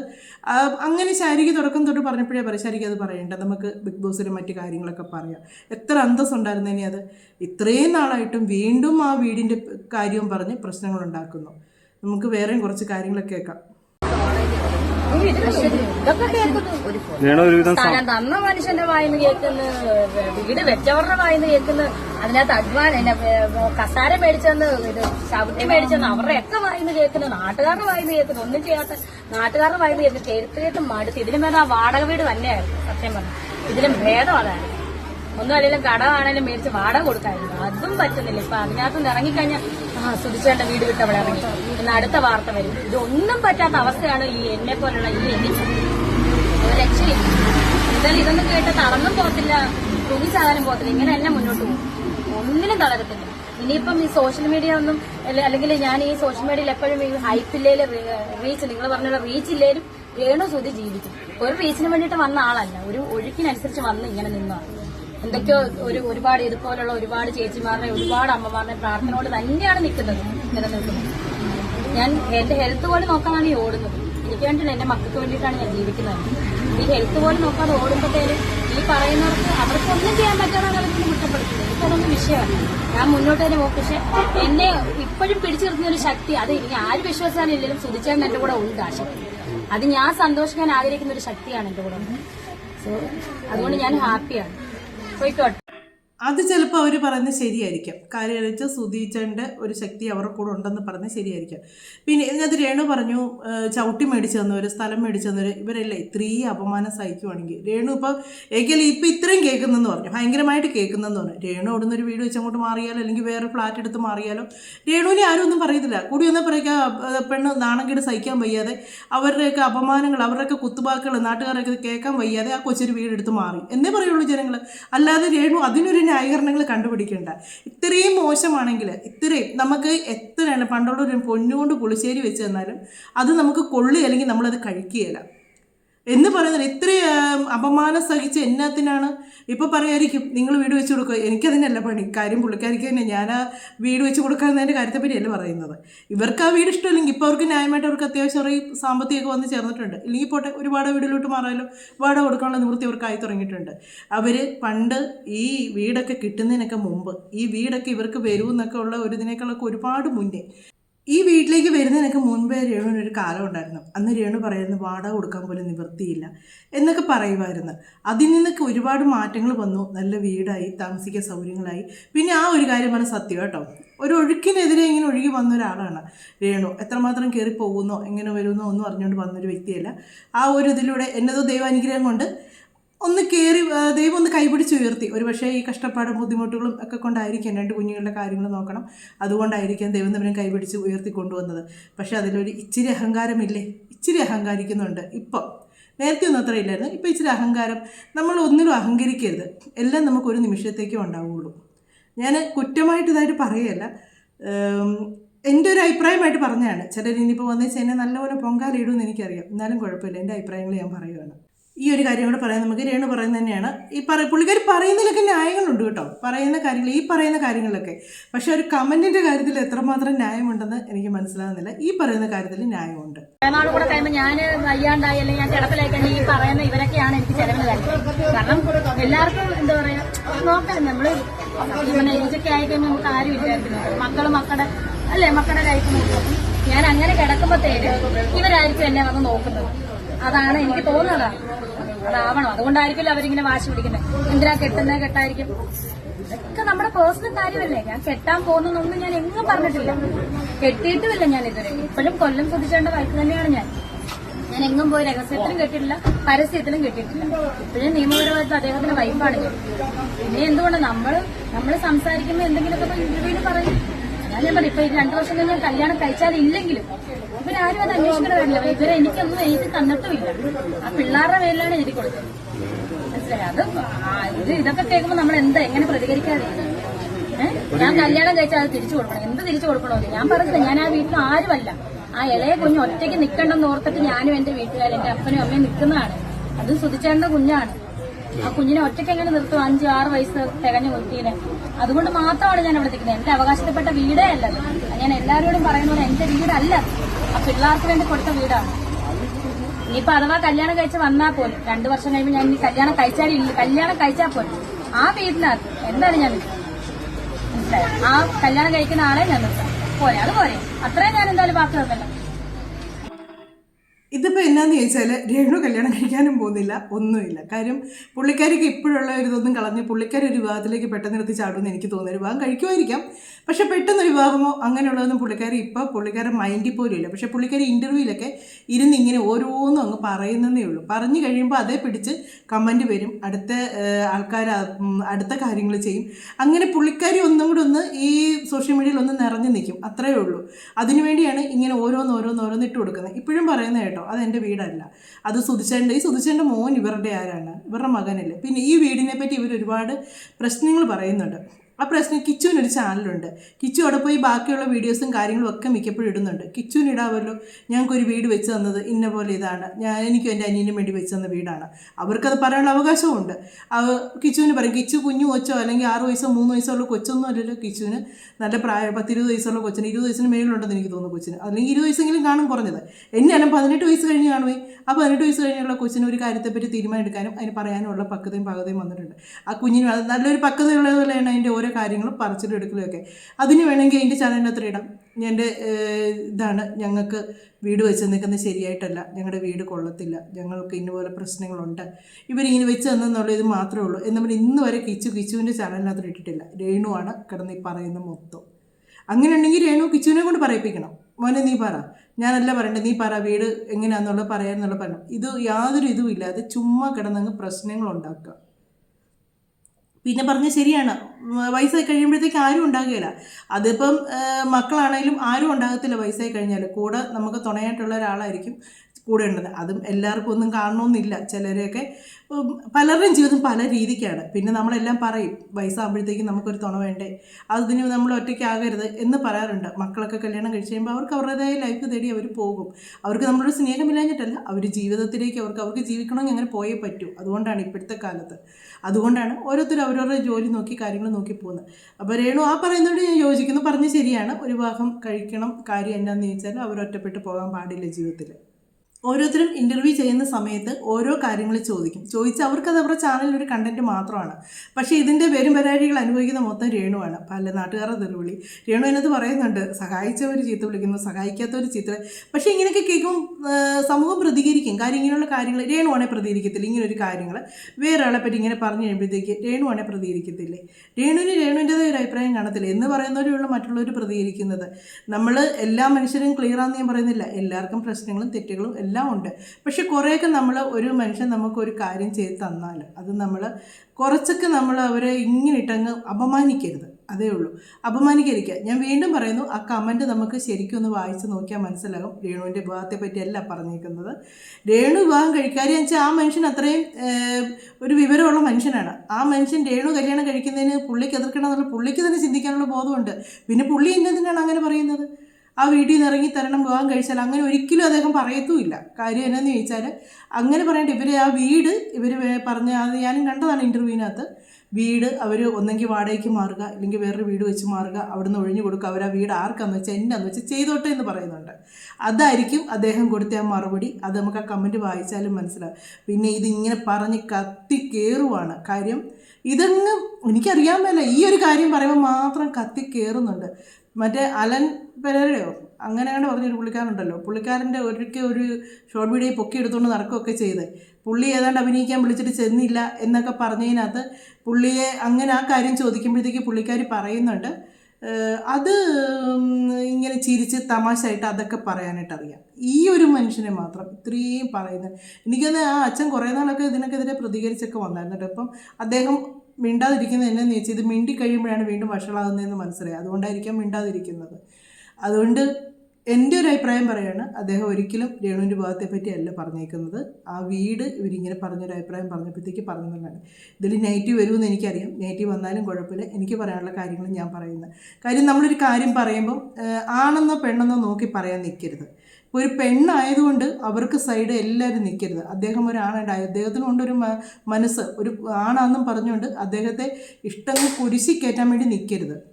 അങ്ങനെ ശാരിക തുടക്കം തൊട്ട് പറഞ്ഞപ്പോഴേ പറയും അത് പറയേണ്ട. നമുക്ക് ബിഗ് ബോസിലും മറ്റു കാര്യങ്ങളൊക്കെ പറയാം. എത്ര അന്തസ്സുണ്ടായിരുന്നേനെ അത്. ഇത്രയും നാളായിട്ടും വീണ്ടും ആ വീടിന്റെ കാര്യവും പറഞ്ഞ് പ്രശ്നങ്ങൾ ഉണ്ടാക്കുന്നു നമുക്ക് വേറെയും കുറച്ച് കാര്യങ്ങളൊക്കെ കേൾക്കാം. വേണോ സ്ഥലം തന്ന മനുഷ്യന്റെ വായിന്ന് കേൾക്കുന്നു വീട് വെച്ചവരുടെ വായിന്ന് കേൾക്കുന്നു അതിനകത്ത് അഡ്വാൻ എന്നെ കസാര മേടിച്ചെന്ന് ഇത് ചവിട്ടി മേടിച്ചെന്ന് അവരുടെ ഒക്കെ വായിന്ന് കേൾക്കുന്നു നാട്ടുകാരുടെ വായിന്ന് കേൾക്കുന്നു ഒന്നും ചെയ്യാത്ത നാട്ടുകാരുടെ വായിന്ന് കേൾക്കുന്നു കേട്ട് മടുത്ത്. ഇതിലും ഭേദം ആ വാടക വീട് തന്നെയായിരുന്നു സത്യം പറഞ്ഞു. ഇതിലും ഭേദം അതായിരുന്നു. ഒന്നും അല്ലെങ്കിലും കടമാണെങ്കിലും മേടിച്ച് വാടക കൊടുക്കായിരുന്നു. അതും പറ്റുന്നില്ല. ഇപ്പൊ അതിനകത്ത് ഇറങ്ങിക്കഴിഞ്ഞാൽ ആ സുധിച്ചേണ്ട വീട് വിട്ട് അവിടെ ഇറങ്ങി. ഇന്ന് അടുത്ത വാർത്ത വരും. ഇതൊന്നും പറ്റാത്ത അവസ്ഥയാണ് ഈ എന്നെ പോലുള്ള ഈ എനിക്ക് ഒരു രക്ഷയില്ല. ഇതൊന്നും കേട്ട് തളർന്നും പോകത്തില്ല. തുണിച്ചാകാനും പോകത്തില്ല. ഇങ്ങനെ തന്നെ മുന്നോട്ട് പോകും. ഒന്നിനും തളരത്തില്ല. ഇനിയിപ്പം ഈ സോഷ്യൽ മീഡിയ ഒന്നും അല്ലെങ്കിൽ ഞാൻ ഈ സോഷ്യൽ മീഡിയയിൽ എപ്പോഴും ഈ ഹൈപ്പില്ലേൽ റീച്ച് നിങ്ങൾ പറഞ്ഞ റീച്ച് ഇല്ലേലും രേണു സുതി ജീവിക്കും. ഒരു റീച്ചിന് വേണ്ടിയിട്ട് വന്ന ആളല്ല. ഒരു ഒഴുക്കിനനുസരിച്ച് വന്ന് ഇങ്ങനെ നിന്നാണ് എന്തൊക്കെയോ ഒരു ഒരുപാട് ഇതുപോലുള്ള ഒരുപാട് ചേച്ചിമാരുടെ ഒരുപാട് അമ്മമാരുടെ പ്രാർത്ഥനയോട് തന്നെയാണ് നിൽക്കുന്നത് നിലനിൽക്കുന്നത്. ഞാൻ എന്റെ ഹെൽത്ത് പോലും നോക്കാനാണ് ഈ ഓടുന്നത്. എനിക്ക് വേണ്ടിയില്ല എന്റെ മക്കൾക്ക് വേണ്ടിയിട്ടാണ് ഞാൻ ജീവിക്കുന്നത്. ഈ ഹെൽത്ത് പോലും നോക്കാതെ ഓടുമ്പോഴത്തേനും ഈ പറയുന്നവർക്ക് അവർക്ക് ഒന്നും ചെയ്യാൻ പറ്റാതെ അവർക്ക് കുറ്റപ്പെടുത്തുന്നത്. എനിക്കതൊന്നും വിഷയമല്ല. ഞാൻ മുന്നോട്ട് തന്നെ പോകും. പക്ഷെ എന്നെ ഇപ്പോഴും പിടിച്ചു നിർത്തുന്ന ഒരു ശക്തി അത് ഇനി ആര് വിശ്വസിച്ചാലും ഇല്ലെങ്കിലും സുധിച്ചേട്ടൻ എന്റെ കൂടെ ഉണ്ട് ആ ശക്തി. അത് ഞാൻ സന്തോഷിക്കാൻ ആഗ്രഹിക്കുന്ന ഒരു ശക്തിയാണ് എന്റെ കൂടെ സോ അതുകൊണ്ട് ഞാൻ ഹാപ്പിയാണ് പോയിക്കോട്ടെ അത് ചിലപ്പോൾ അവർ പറയുന്നത് ശരിയായിരിക്കാം. കാര്യം വെച്ചാൽ സുധീച്ചന്റെ ഒരു ശക്തി അവരുടെ കൂടെ ഉണ്ടെന്ന് പറഞ്ഞ് ശരിയായിരിക്കാം. പിന്നെ ഇതിനകത്ത് രേണു പറഞ്ഞു ചവിട്ടി മേടിച്ചു തന്നവർ സ്ഥലം മേടിച്ചു തന്നവർ ഇവരെല്ലാം ഇത്രയും അപമാനം സഹിക്കുവാണെങ്കിൽ രേണു ഇപ്പോൾ ഏകൽ ഇപ്പം ഇത്രയും കേൾക്കുന്നെന്ന് പറഞ്ഞു. ഭയങ്കരമായിട്ട് കേൾക്കുന്നെന്ന് പറഞ്ഞു. രേണു അവിടുന്ന് ഒരു വീട് വെച്ച് അങ്ങോട്ട് മാറിയാലോ അല്ലെങ്കിൽ വേറെ ഫ്ലാറ്റ് എടുത്ത് മാറിയാലോ? രേണുവിനെ ആരും ഒന്നും പറയത്തില്ല. കൂടി ഒന്നും പറയുക പെണ്ണ് നാണം കേട് സഹിക്കാൻ വയ്യാതെ അവരുടെയൊക്കെ അപമാനങ്ങൾ അവരുടെയൊക്കെ കുത്തുവാക്കുകൾ നാട്ടുകാരൊക്കെ കേൾക്കാൻ വയ്യാതെ ആ കൊച്ചൊരു വീടെടുത്ത് മാറി. എന്നേ പറയുള്ളൂ ജനങ്ങൾ അല്ലാതെ രേണു അതിനൊരു ന്യായീകരണങ്ങൾ കണ്ടുപിടിക്കേണ്ട. ഇത്രയും മോശമാണെങ്കിൽ ഇത്രയും നമുക്ക് എത്രയാണ് പണ്ടുള്ള ഒരു പൊന്നുകൊണ്ട് പുളിശ്ശേരി വെച്ച് തന്നാലും അത് നമുക്ക് കൊള്ളി അല്ലെങ്കിൽ നമ്മളത് കഴിക്കുകയില്ല. എന്ന് പറയുന്നത് ഇത്രയും അപമാനം സഹിച്ച് എന്നാത്തിനാണ്? ഇപ്പോൾ പറയുമായിരിക്കും നിങ്ങൾ വീട് വെച്ച് കൊടുക്കുക. എനിക്കതിനല്ല പണി. കാര്യം പുള്ളിക്കാരിക്ക് തന്നെ ഞാൻ ആ വീട് വെച്ച് കൊടുക്കുന്നതിന്റെ കാര്യത്തെപ്പറ്റിയല്ല പറയുന്നത്. ഇവർക്ക് ആ വീട് ഇഷ്ടമില്ലെങ്കിൽ ഇപ്പോൾ അവർക്ക് ന്യായമായിട്ട് അവർക്ക് അത്യാവശ്യം ഈ സാമ്പത്തികമൊക്കെ വന്ന് ചേർന്നിട്ടുണ്ട്. ഇല്ലെങ്കിൽ പോട്ടെ ഒരുപാട് വീടിലോട്ട് മാറാലും വാടക കൊടുക്കാനുള്ള നിവൃത്തി അവർക്കായി തുടങ്ങിയിട്ടുണ്ട്. അവർ പണ്ട് ഈ വീടൊക്കെ കിട്ടുന്നതിനൊക്കെ മുമ്പ് ഈ വീടൊക്കെ ഇവർക്ക് വരുമെന്നൊക്കെ ഉള്ള ഒരു ഇതിനേക്കാളൊക്കെ ഒരുപാട് മുന്നേ ഈ വീട്ടിലേക്ക് വരുന്നതിനൊക്കെ മുൻപേ രേണുവിന് ഒരു കാലം ഉണ്ടായിരുന്നു. അന്ന് രേണു പറയുന്നത് വാടക കൊടുക്കാൻ പോലും നിവൃത്തിയില്ല എന്നൊക്കെ പറയുമായിരുന്നു. അതിൽ നിന്നൊക്കെ ഒരുപാട് മാറ്റങ്ങൾ വന്നു. നല്ല വീടായി താമസിക്കാൻ സൗകര്യങ്ങളായി. പിന്നെ ആ ഒരു കാര്യമാണ് സത്യം കേട്ടോ. ഒരു ഒഴുക്കിനെതിരെ ഇങ്ങനെ ഒഴുകി വന്ന ഒരാളാണ് രേണു. എത്രമാത്രം കയറി പോകുന്നോ എങ്ങനെ വരുന്നോ ഒന്നും അറിഞ്ഞുകൊണ്ട് വന്നൊരു വ്യക്തിയല്ല. ആ ഒരു ഇതിലൂടെ എന്നതോ ദൈവാനുഗ്രഹം കൊണ്ട് ഒന്ന് കയറി ദൈവം ഒന്ന് കൈപിടിച്ച് ഉയർത്തി. ഒരു പക്ഷേ ഈ കഷ്ടപ്പാടും ബുദ്ധിമുട്ടുകളും ഒക്കെ കൊണ്ടായിരിക്കാം രണ്ട് കുഞ്ഞുങ്ങളുടെ കാര്യങ്ങൾ നോക്കണം. അതുകൊണ്ടായിരിക്കാം ദൈവം തമ്മിലും കൈപിടിച്ച് ഉയർത്തി കൊണ്ടുവന്നത്. പക്ഷേ അതിലൊരു ഇച്ചിരി അഹങ്കാരമില്ലേ? ഇച്ചിരി അഹങ്കാരിക്കുന്നുണ്ട് ഇപ്പം. നേരത്തെ ഒന്നും അത്ര ഇല്ലായിരുന്നു. ഇപ്പോൾ ഇച്ചിരി അഹങ്കാരം. നമ്മൾ ഒന്നിലും അഹങ്കരിക്കരുത്. എല്ലാം നമുക്ക് ഒരു നിമിഷത്തേക്കേ ഉണ്ടാവുകയുള്ളൂ ഞാൻ കുറ്റമായിട്ട് ഇതായിട്ട് പറയുകയല്ല. എന്റെ ഒരു അഭിപ്രായമായിട്ട് പറഞ്ഞതാണ്. ചിലർ ഇനിയിപ്പോൾ വന്നു വെച്ചാൽ എന്നെ നല്ലപോലെ പൊങ്കാലിടുമെന്ന് എനിക്കറിയാം. എന്നാലും കുഴപ്പമില്ല. എന്റെ അഭിപ്രായങ്ങൾ ഞാൻ പറയുകയാണ് ഈ ഒരു കാര്യം കൂടെ പറയാൻ നമുക്ക് രേണു പറയുന്നത് തന്നെയാണ്. ഈ പറ പുള്ളിക്കാർ പറയുന്നതിലൊക്കെ ന്യായങ്ങളുണ്ട് കേട്ടോ. പറയുന്ന കാര്യങ്ങൾ ഈ പറയുന്ന കാര്യങ്ങളിലൊക്കെ. പക്ഷെ ഒരു കമന്റിന്റെ കാര്യത്തിൽ എത്രമാത്രം ന്യായമുണ്ടെന്ന് എനിക്ക് മനസ്സിലാകുന്നില്ല. ഈ പറയുന്ന കാര്യത്തിൽ ന്യായമുണ്ട്. കൂടെ കഴിയുമ്പോൾ ഞാൻ വയ്യാണ്ടായി അല്ലെങ്കിൽ ഞാൻ കിടപ്പിലായി ഈ പറയുന്ന ഇവരൊക്കെയാണ് എനിക്ക് ചെലവിന് കാരണം എല്ലാവർക്കും എന്താ പറയാ നോക്കാം. ഇങ്ങനെ ഏജൊക്കെ ആയി നമുക്ക് ആരും ഇല്ലായിരുന്നു. മക്കൾ മക്കളുടെ അല്ലേ മക്കളുടെ നോക്കും. ഞാൻ അങ്ങനെ കിടക്കുമ്പോഴത്തേക്ക് ഇവരായിരിക്കും എന്നെ വന്ന് നോക്കുന്നത്. അതാണ് എനിക്ക് തോന്നുന്നത്. അതാവണം. അതുകൊണ്ടായിരിക്കില്ല അവരിങ്ങനെ വാശി പിടിക്കുന്നത് എന്തിനാ കെട്ടുന്നത് കെട്ടായിരിക്കും? ഇതൊക്കെ നമ്മുടെ പേഴ്സണൽ കാര്യമല്ലേ. ഞാൻ കെട്ടാൻ പോകുന്നൊന്നും ഞാൻ എങ്ങും പറഞ്ഞിട്ടില്ല. കെട്ടിയിട്ടുമില്ല ഞാൻ ഇതുവരെ. ഇപ്പോഴും കൊല്ലം ശ്രദ്ധിച്ചേണ്ട വയസ്സ് തന്നെയാണ് ഞാൻ. ഞാൻ എങ്ങും പോയി രഹസ്യത്തിലും കെട്ടിയിട്ടില്ല പരസ്യത്തിലും കെട്ടിയിട്ടില്ല ഇപ്പോഴും നിയമപരമായിട്ട് അദ്ദേഹത്തിന്റെ വൈഫാണ് പിന്നെ എന്തുകൊണ്ട് നമ്മൾ നമ്മൾ സംസാരിക്കുമ്പോൾ എന്തെങ്കിലുമൊക്കെ ഇന്റർവ്യൂവിൽ പറയും. ഞാൻ പറയും ഇപ്പൊ രണ്ടു വർഷം കഴിഞ്ഞാൽ കല്യാണം കഴിച്ചാലില്ലെങ്കിലും ഇവർ ആരും അത് അന്വേഷിക്കണ കാര്യമില്ല ഇവരെ എനിക്കൊന്നും എഴുതി തന്നിട്ടുമില്ല. ആ പിള്ളേരുടെ പേരിലാണ് എഴുതി കൊടുത്തത്. മനസ്സിലായി? അത് ഇത് ഇതൊക്കെ കേൾക്കുമ്പോൾ നമ്മൾ എന്താ എങ്ങനെ പ്രതികരിക്കാതെ? ഞാൻ കല്യാണം കഴിച്ചാൽ അത് തിരിച്ചു കൊടുക്കണം. എന്ത് തിരിച്ചു കൊടുക്കണമെന്ന് ഞാൻ പറഞ്ഞില്ല. ഞാൻ ആ വീട്ടിൽ ആരുമല്ല. ആ ഇളയ കുഞ്ഞ് ഒറ്റയ്ക്ക് നിൽക്കണ്ടെന്ന് ഓർത്തിട്ട് ഞാനും എന്റെ വീട്ടുകാരും എന്റെ അപ്പനും അമ്മയും നിൽക്കുന്നതാണ്. അതും സുതിച്ചേണ്ട കുഞ്ഞാണ്. ആ കുഞ്ഞിനെ ഒറ്റയ്ക്ക് എങ്ങനെ നിർത്തും? അഞ്ച് ആറ് വയസ്സ് തികഞ്ഞ കുട്ടീനെ അതുകൊണ്ട് മാത്രമാണ് ഞാൻ അവിടെ നിൽക്കുന്നത്. എന്റെ അവകാശപ്പെട്ട വീടേ അല്ല ഞാൻ എല്ലാവരോടും പറയുന്നത് എന്റെ വീടല്ല. ആ പിള്ളേർക്ക് വേണ്ടി കൊടുത്ത വീടാണ്. ഇനിയിപ്പോ അഥവാ കല്യാണം കഴിച്ച് വന്നാൽ പോലും രണ്ടു വർഷം കഴിയുമ്പോൾ ഞാൻ ഇനി കല്യാണം കഴിച്ചാലില്ല കല്യാണം കഴിച്ചാൽ പോലും ആ വീടിനകത്ത് എന്താണ് ഞാൻ മനസ്സിലായത് ആ കല്യാണം കഴിക്കുന്ന ആളെ ഞാൻ നിർത്താം പോരെ അത് പോരെ. അത്രയും ഞാൻ എന്തായാലും ബാക്കി വെക്കണ്ട ഇതിപ്പോൾ എന്നാന്ന് ചോദിച്ചാൽ രേണു കല്യാണം കഴിക്കാനും പോകുന്നില്ല ഒന്നുമില്ല. കാര്യം പുള്ളിക്കാരിക്ക് ഇപ്പോഴുള്ള ഒരു ഇതൊന്നും കളഞ്ഞ് പുള്ളിക്കാരി ഒരു വിവാഹത്തിലേക്ക് പെട്ടെന്ന് എടുത്ത് ചാടുമെന്ന് എനിക്ക് തോന്നുന്നു. വിവാഹം കഴിക്കുമായിരിക്കാം. പക്ഷേ പെട്ടെന്ന് വിവാഹമോ അങ്ങനെയുള്ളതൊന്നും പുള്ളിക്കാരി ഇപ്പോൾ പുള്ളിക്കാരുടെ മൈൻഡിൽ പോലും ഇല്ല. പക്ഷേ പുള്ളിക്കാരി ഇന്റർവ്യൂവിലൊക്കെ ഇരുന്ന് ഇങ്ങനെ ഓരോന്നും അങ്ങ് പറയുന്നതേ ഉള്ളൂ. പറഞ്ഞു കഴിയുമ്പോൾ അതേ പിടിച്ച് കമന്റ് വരും. അടുത്ത ആൾക്കാർ അടുത്ത കാര്യങ്ങൾ ചെയ്യും. അങ്ങനെ പുള്ളിക്കാരി ഒന്നും കൂടെ ഒന്ന് ഈ സോഷ്യൽ മീഡിയയിൽ ഒന്ന് നിറഞ്ഞു നിൽക്കും. അത്രയേ ഉള്ളൂ. അതിനുവേണ്ടിയാണ് ഇങ്ങനെ ഓരോന്ന് ഓരോന്ന് ഓരോന്ന് ഇട്ട് കൊടുക്കുന്നത്. ഇപ്പോഴും പറയുന്നത് കേട്ടോ അത് എന്റെ വീടല്ല. അത് സുധിച്ചേന്റെ ഈ സുധിച്ചേന്റെ മോൻ ഇവരുടെ ആരാണ്? ഇവരുടെ മകനല്ലേ. പിന്നെ ഈ വീടിനെ പറ്റി ഇവർ ഒരുപാട് പ്രശ്നങ്ങൾ പറയുന്നുണ്ട്. ആ പ്രശ്നം കിച്ചുവിനൊരു ചാനലുണ്ട്. കിച്ചു അവിടെ പോയി ബാക്കിയുള്ള വീഡിയോസും കാര്യങ്ങളും ഒക്കെ മിക്കപ്പോഴും ഇടുന്നുണ്ട്. കിച്ചുവിന് ഇടാമല്ലോ? ഞങ്ങൾക്കൊരു വീട് വെച്ച് തന്നത് ഇന്ന പോലെ ഇതാണ്. ഞാൻ എനിക്കും എന്റെ അനിയനും വേണ്ടി വെച്ച് തന്ന വീടാണ്. അവർക്കത് പറയാനുള്ള അവകാശമുണ്ട് അവ കിച്ചുവിന് പറയും കിച്ചു കുഞ്ഞു കൊച്ചോ അല്ലെങ്കിൽ ആറ് വയസ്സോ മൂന്ന് വയസ്സോ ഉള്ള കൊച്ചൊന്നും അല്ലല്ലോ കിച്ചുവിന്. നല്ല പ്രായം പത്തിരുപത് വയസ്സുള്ള കൊച്ചിന്. ഇരുപത് വയസ്സിന് മേളിലുണ്ടെന്ന് എനിക്ക് തോന്നുന്നു കൊച്ചിന്. അല്ലെങ്കിൽ ഇരുപത് വയസ്സെങ്കിലും കാണും കുറഞ്ഞത്. എന്നാലും പതിനെട്ട് വയസ്സ് കഴിഞ്ഞ് കാണുമേ ആ പതിനെട്ട് വയസ്സ് കഴിഞ്ഞുള്ള കൊച്ചിന് ഒരു കാര്യത്തെപ്പറ്റി തീരുമാനം എടുക്കാനും അതിന് പറയാനുള്ള പക്വതയും പകതയും വന്നിട്ടുണ്ട്. ആ കുഞ്ഞിന് നല്ലൊരു പക്വതയുള്ളത് പോലെയാണ് അതിന്റെ ഓരോ കാര്യങ്ങളും പറിച്ചിലും എടുക്കലും ഒക്കെ അതിന് വേണമെങ്കിൽ അതിന്റെ ചാനലിനകത്ത് ഇടാം. എന്റെ ഇതാണ് ഞങ്ങൾക്ക് വീട് വെച്ച് നിൽക്കുന്നത് ശരിയായിട്ടല്ല. ഞങ്ങളുടെ വീട് കൊള്ളത്തില്ല. ഞങ്ങൾക്ക് ഇന്നുപോലെ പ്രശ്നങ്ങളുണ്ട്. ഇവരിങ്ങനെ വെച്ച് തന്നെന്നുള്ള ഇത് മാത്രമേ ഉള്ളൂ. എന്ന് നമ്മൾ ഇന്ന് വരെ കിച്ചു കിച്ചുവിന്റെ ചാനലിനകത്ത് ഇട്ടിട്ടില്ല. രേണുവാണ് കിടന്ന് ഈ പറയുന്ന മൊത്തം. അങ്ങനെയുണ്ടെങ്കിൽ രേണു കിച്ചുവിനെ കൊണ്ട് പറയിപ്പിക്കണം. മോനെ നീ പറ. ഞാനല്ല പറയണ്ടേ? നീ പറ. വീട് എങ്ങനെയാണെന്നുള്ളത് പറയാമെന്നുള്ള പറഞ്ഞു. ഇത് യാതൊരു ഇതും ഇല്ലാതെ ചുമ്മാ കിടന്നങ്ങ് പ്രശ്നങ്ങൾ ഉണ്ടാക്കുക. പിന്നെ പറഞ്ഞ ശരിയാണ്. വയസ്സായി കഴിയുമ്പോഴത്തേക്ക് ആരും ഉണ്ടാകുകയില്ല. അതിപ്പം മക്കളാണേലും ആരും ഉണ്ടാകത്തില്ല വയസ്സായി കഴിഞ്ഞാൽ കൂടെ നമുക്ക് തുണയായിട്ടുള്ള ഒരാളായിരിക്കും. കൂടെ ഉണ്ടത് അതും എല്ലാവർക്കും ഒന്നും കാണണമെന്നില്ല ചിലരെയൊക്കെ പലരുടെയും ജീവിതം പല രീതിക്കാണ്. പിന്നെ നമ്മളെല്ലാം പറയും വയസ്സാകുമ്പോഴത്തേക്കും നമുക്കൊരു തുണ വേണ്ടേ? അതിന് നമ്മൾ ഒറ്റയ്ക്കാകരുത് എന്ന് പറയാറുണ്ട്. മക്കളൊക്കെ കല്യാണം കഴിച്ച് കഴിയുമ്പോൾ അവർക്ക് അവരുടേതായ ലൈഫ് തേടി അവർ പോകും. അവർക്ക് നമ്മളോട് സ്നേഹമില്ലാഞ്ഞിട്ടല്ല അവർ ജീവിതത്തിലേക്ക് അവർക്ക് അവർക്ക് ജീവിക്കണമെങ്കിൽ അങ്ങനെ പോയേ പറ്റൂ. അതുകൊണ്ടാണ് ഇപ്പോഴത്തെ കാലത്ത്. അതുകൊണ്ടാണ് ഓരോരുത്തരും അവരവരുടെ ജോലി നോക്കി കാര്യങ്ങൾ നോക്കി പോകുന്നത്. അപ്പോൾ രേണു ആ പറയുന്നതോട് ഞാൻ യോജിക്കുന്നു. പറഞ്ഞ് ശരിയാണ്. ഒരു വിവാഹം കഴിക്കണം. കാര്യം എന്താണെന്ന് ചോദിച്ചാൽ അവർ ഒറ്റപ്പെട്ട് പോകാൻ പാടില്ല ജീവിതത്തിൽ ഓരോരുത്തരും ഇന്റർവ്യൂ ചെയ്യുന്ന സമയത്ത് ഓരോ കാര്യങ്ങൾ ചോദിക്കും. ചോദിച്ച് അവർക്കത് അവരുടെ ചാനലിൽ ഒരു കണ്ടന്റ് മാത്രമാണ്. പക്ഷേ ഇതിന്റെ വരും പരാതികൾ അനുഭവിക്കുന്ന മൊത്തം രേണുവാണ്. പല നാട്ടുകാരുടെ തെരുവിളി രേണു എന്നത് പറയുന്നുണ്ട് സഹായിച്ചവർ ചീത്ത വിളിക്കുന്നു സഹായിക്കാത്തവർ ചീത്ത പക്ഷേ ഇങ്ങനെയൊക്കെ കേൾക്കും സമൂഹം പ്രതികരിക്കും. കാര്യം ഇങ്ങനെയുള്ള കാര്യങ്ങൾ രേണുവാണെ പ്രതികരിക്കത്തില്ല. ഇങ്ങനൊരു ഒരു കാര്യങ്ങൾ വേറെ ആളെ പറ്റി ഇങ്ങനെ പറഞ്ഞു കഴിയുമ്പോഴത്തേക്ക് രേണുവാണെ പ്രതികരിക്കത്തില്ലേ? രേണുവിന് രേണുവിന്റെതായ ഒരു അഭിപ്രായം കാണത്തില്ല. എന്ന് പറയുന്നവരെയുള്ള മറ്റുള്ളവർ പ്രതികരിക്കുന്നത്. നമ്മൾ എല്ലാ മനുഷ്യരും ക്ലിയർ ആണെന്ന് ഞാൻ പറയുന്നില്ല. എല്ലാവർക്കും പ്രശ്നങ്ങളും തെറ്റുകളും എല്ലാം ഉണ്ട്. പക്ഷെ കുറേയൊക്കെ നമ്മൾ ഒരു മനുഷ്യൻ നമുക്ക് ഒരു കാര്യം ചെയ്ത് തന്നാൽ അത് നമ്മൾ കുറച്ചൊക്കെ നമ്മൾ അവരെ ഇങ്ങനെ ഇട്ടങ്ങ് അപമാനിക്കരുത്. അതേ ഉള്ളൂ. അപമാനിക്കരിക്കുക ഞാൻ വീണ്ടും പറയുന്നു ആ കമന്റ് നമുക്ക് ശരിക്കും ഒന്ന് വായിച്ച് നോക്കിയാൽ മനസ്സിലാകും. രേണുവിന്റെ വിവാഹത്തെ പറ്റിയല്ല പറഞ്ഞേക്കുന്നത് രേണു വിവാഹം കഴിക്കാതെ വെച്ചാൽ ആ മനുഷ്യൻ അത്രയും ഒരു വിവരമുള്ള മനുഷ്യനാണ്. ആ മനുഷ്യൻ രേണു കല്യാണം കഴിക്കുന്നതിന് പുള്ളിക്ക് എതിർക്കണം എന്നുള്ള പുള്ളിക്ക് തന്നെ ചിന്തിക്കാനുള്ള ബോധമുണ്ട്. പിന്നെ പുള്ളി എന്നതിനാണ് അങ്ങനെ പറയുന്നത്? ആ വീട്ടിൽ നിന്ന് ഇറങ്ങി തരണം വിവാഹം കഴിച്ചാൽ അങ്ങനെ ഒരിക്കലും അദ്ദേഹം പറയത്തുമില്ല. കാര്യം എന്നാന്ന് ചോദിച്ചാൽ അങ്ങനെ പറയേണ്ട ഇവർ ആ വീട് ഇവർ പറഞ്ഞ അത് ഞാനും കണ്ടതാണ് ഇന്റർവ്യൂവിനകത്ത് വീട് അവർ ഒന്നെങ്കിൽ വാടകയ്ക്ക് മാറുക അല്ലെങ്കിൽ വേറൊരു വീട് വെച്ച് മാറുക അവിടുന്ന് ഒഴിഞ്ഞു കൊടുക്കുക. അവർ ആ വീട് ആർക്കാന്ന് വെച്ചാൽ എന്നാന്ന് വെച്ചാൽ ചെയ്തോട്ടെ എന്ന് പറയുന്നുണ്ട്. അതായിരിക്കും അദ്ദേഹം കൊടുത്ത ആ മറുപടി. അത് നമുക്ക് ആ കമന്റ് വായിച്ചാലും മനസ്സിലാവും. പിന്നെ ഇതിങ്ങനെ പറഞ്ഞ് കത്തി കയറുവാണ് കാര്യം ഇതങ്ങ് എനിക്കറിയാൻ മേല. ഈ ഒരു കാര്യം പറയുമ്പോൾ മാത്രം കത്തി കയറുന്നുണ്ട് മറ്റേ അലൻ പെരയോ അങ്ങനെയാണ് പറഞ്ഞൊരു പുള്ളിക്കാരുണ്ടല്ലോ പുള്ളിക്കാരന്റെ ഒരിക്കൽ ഒരു ഷോർട്ട് വീഡിയോ പൊക്കി എടുത്തുകൊണ്ട് നടക്കുകയൊക്കെ ചെയ്ത്. പുള്ളി ഏതാണ്ട് അഭിനയിക്കാൻ വിളിച്ചിട്ട് ചെന്നില്ല എന്നൊക്കെ പറഞ്ഞതിനകത്ത് പുള്ളിയെ അങ്ങനെ ആ കാര്യം ചോദിക്കുമ്പോഴത്തേക്ക് പുള്ളിക്കാർ പറയുന്നുണ്ട്. അത് ഇങ്ങനെ ചിരിച്ച് തമാശയായിട്ട് അതൊക്കെ പറയാനായിട്ട് അറിയാം. ഈ ഒരു മനുഷ്യനെ മാത്രം ഇത്രയും പറയുന്നത് എനിക്കത് ആ അച്ഛൻ കുറേ നാളൊക്കെ ഇതിനൊക്കെതിരെ പ്രതികരിച്ചൊക്കെ വന്നായിരുന്നു. അപ്പം അദ്ദേഹം മിണ്ടാതിരിക്കുന്നത് എന്നു വെച്ചാൽ ഇത് മിണ്ടി കഴിയുമ്പോഴാണ് വീണ്ടും വഷളാകുന്നതെന്ന് മനസ്സിലായി. അതുകൊണ്ടായിരിക്കാം മിണ്ടാതിരിക്കുന്നത്. അതുകൊണ്ട് എന്റെ ഒരു അഭിപ്രായം പറയാണ് അദ്ദേഹം ഒരിക്കലും രേണുവിന്റെ ഭാഗത്തെ പറ്റി അല്ല പറഞ്ഞേക്കുന്നത്. ആ വീട് ഇവരിങ്ങനെ പറഞ്ഞൊരു അഭിപ്രായം പറഞ്ഞപ്പോഴത്തേക്ക് പറഞ്ഞതാണ്. ഇതിൽ നെഗറ്റീവ് വരുമെന്ന് എനിക്കറിയാം. നെഗറ്റീവ് വന്നാലും കുഴപ്പമില്ല. എനിക്ക് പറയാനുള്ള കാര്യങ്ങൾ ഞാൻ പറയുന്നത് കാര്യം നമ്മളൊരു കാര്യം പറയുമ്പോൾ ആണെന്നോ പെണ്ണെന്നോ നോക്കി പറയാൻ നിൽക്കരുത്. ഒരു പെണ്ണായതുകൊണ്ട് അവർക്ക് സൈഡ് എല്ലാവരും നിൽക്കരുത്. അദ്ദേഹം ഒരു ആണുണ്ടായി അദ്ദേഹത്തിന് ഒരു മനസ്സ് ഒരു ആണാന്നും പറഞ്ഞുകൊണ്ട് അദ്ദേഹത്തെ ഇഷ്ടങ്ങൾ കുരിശി കയറ്റാൻ വേണ്ടി നിൽക്കരുത്.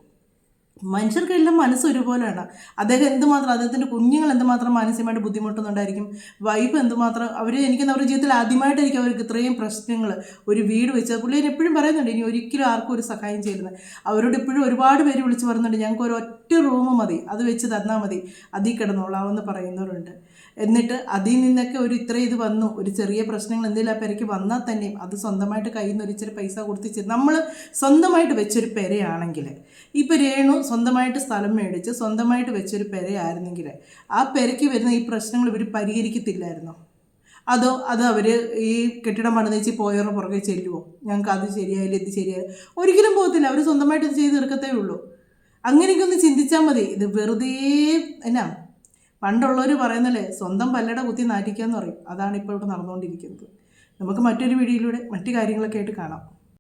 മനുഷ്യർക്കെല്ലാം മനസ്സ് ഒരുപോലെയാണ്. അദ്ദേഹം എന്തുമാത്രം അദ്ദേഹത്തിന്റെ കുഞ്ഞുങ്ങൾ എന്തുമാത്രം മാനസികമായിട്ട് ബുദ്ധിമുട്ടുന്നുണ്ടായിരിക്കും? വൈഫ് എന്തുമാത്രം അവർ എനിക്ക് അവരുടെ ജീവിതത്തിൽ ആദ്യമായിട്ടായിരിക്കും അവർക്ക് ഇത്രയും പ്രശ്നങ്ങൾ ഒരു വീട് വെച്ച് പുള്ളിയെ എപ്പോഴും പറയുന്നുണ്ട് ഇനി ഒരിക്കലും ആർക്കും ഒരു സഹായം ചെയ്യുന്നത് അവരോട് ഇപ്പോഴും ഒരുപാട് പേര് വിളിച്ച് പറയുന്നുണ്ട് ഞങ്ങൾക്ക് ഒരു ഒറ്റ റൂം മതി അത് വെച്ച് തന്നാൽ മതി അതിൽ കിടന്നോളാമെന്ന് പറയുന്നവരുണ്ട്. എന്നിട്ട് അതിൽ നിന്നൊക്കെ ഒരു ഇത്ര ഇത് വന്നു. ഒരു ചെറിയ പ്രശ്നങ്ങൾ എന്തെങ്കിലും ആ പെരയ്ക്ക് വന്നാൽ തന്നെയും അത് സ്വന്തമായിട്ട് കയ്യിൽ നിന്ന് ഒരു ഇച്ചിരി പൈസ കൊടുത്തിച്ച് നമ്മൾ സ്വന്തമായിട്ട് വെച്ചൊരു പെരയാണെങ്കിൽ ഇപ്പോൾ രേണു സ്വന്തമായിട്ട് സ്ഥലം മേടിച്ച് സ്വന്തമായിട്ട് വെച്ചൊരു പെരയായിരുന്നെങ്കിൽ ആ പെരയ്ക്ക് വരുന്ന ഈ പ്രശ്നങ്ങൾ ഇവർ പരിഹരിക്കത്തില്ലായിരുന്നോ? അതോ അത് അവർ ഈ കെട്ടിടം പണിതേച്ച് പോയവരുടെ പുറകെ ചെല്ലുവോ? ഞങ്ങൾക്ക് അത് ശരിയായില്ല ഇത് ശരിയായില്ല. ഒരിക്കലും പോകത്തില്ല. അവർ സ്വന്തമായിട്ട് ഇത് ചെയ്ത് തീർക്കത്തേ ഉള്ളൂ. അങ്ങനെയൊക്കെ ഒന്ന് ചിന്തിച്ചാൽ മതി. ഇത് വെറുതെ എന്നാ പണ്ടുള്ളവർ പറയുന്നല്ലേ സ്വന്തം പല്ലട കുത്തി നാറ്റിക്കുക എന്ന് പറയും. അതാണ് ഇപ്പോൾ ഇവിടെ നടന്നുകൊണ്ടിരിക്കുന്നത്. നമുക്ക് മറ്റൊരു വീഡിയോയിലൂടെ മറ്റു കാര്യങ്ങളൊക്കെ ആയിട്ട് കാണാം.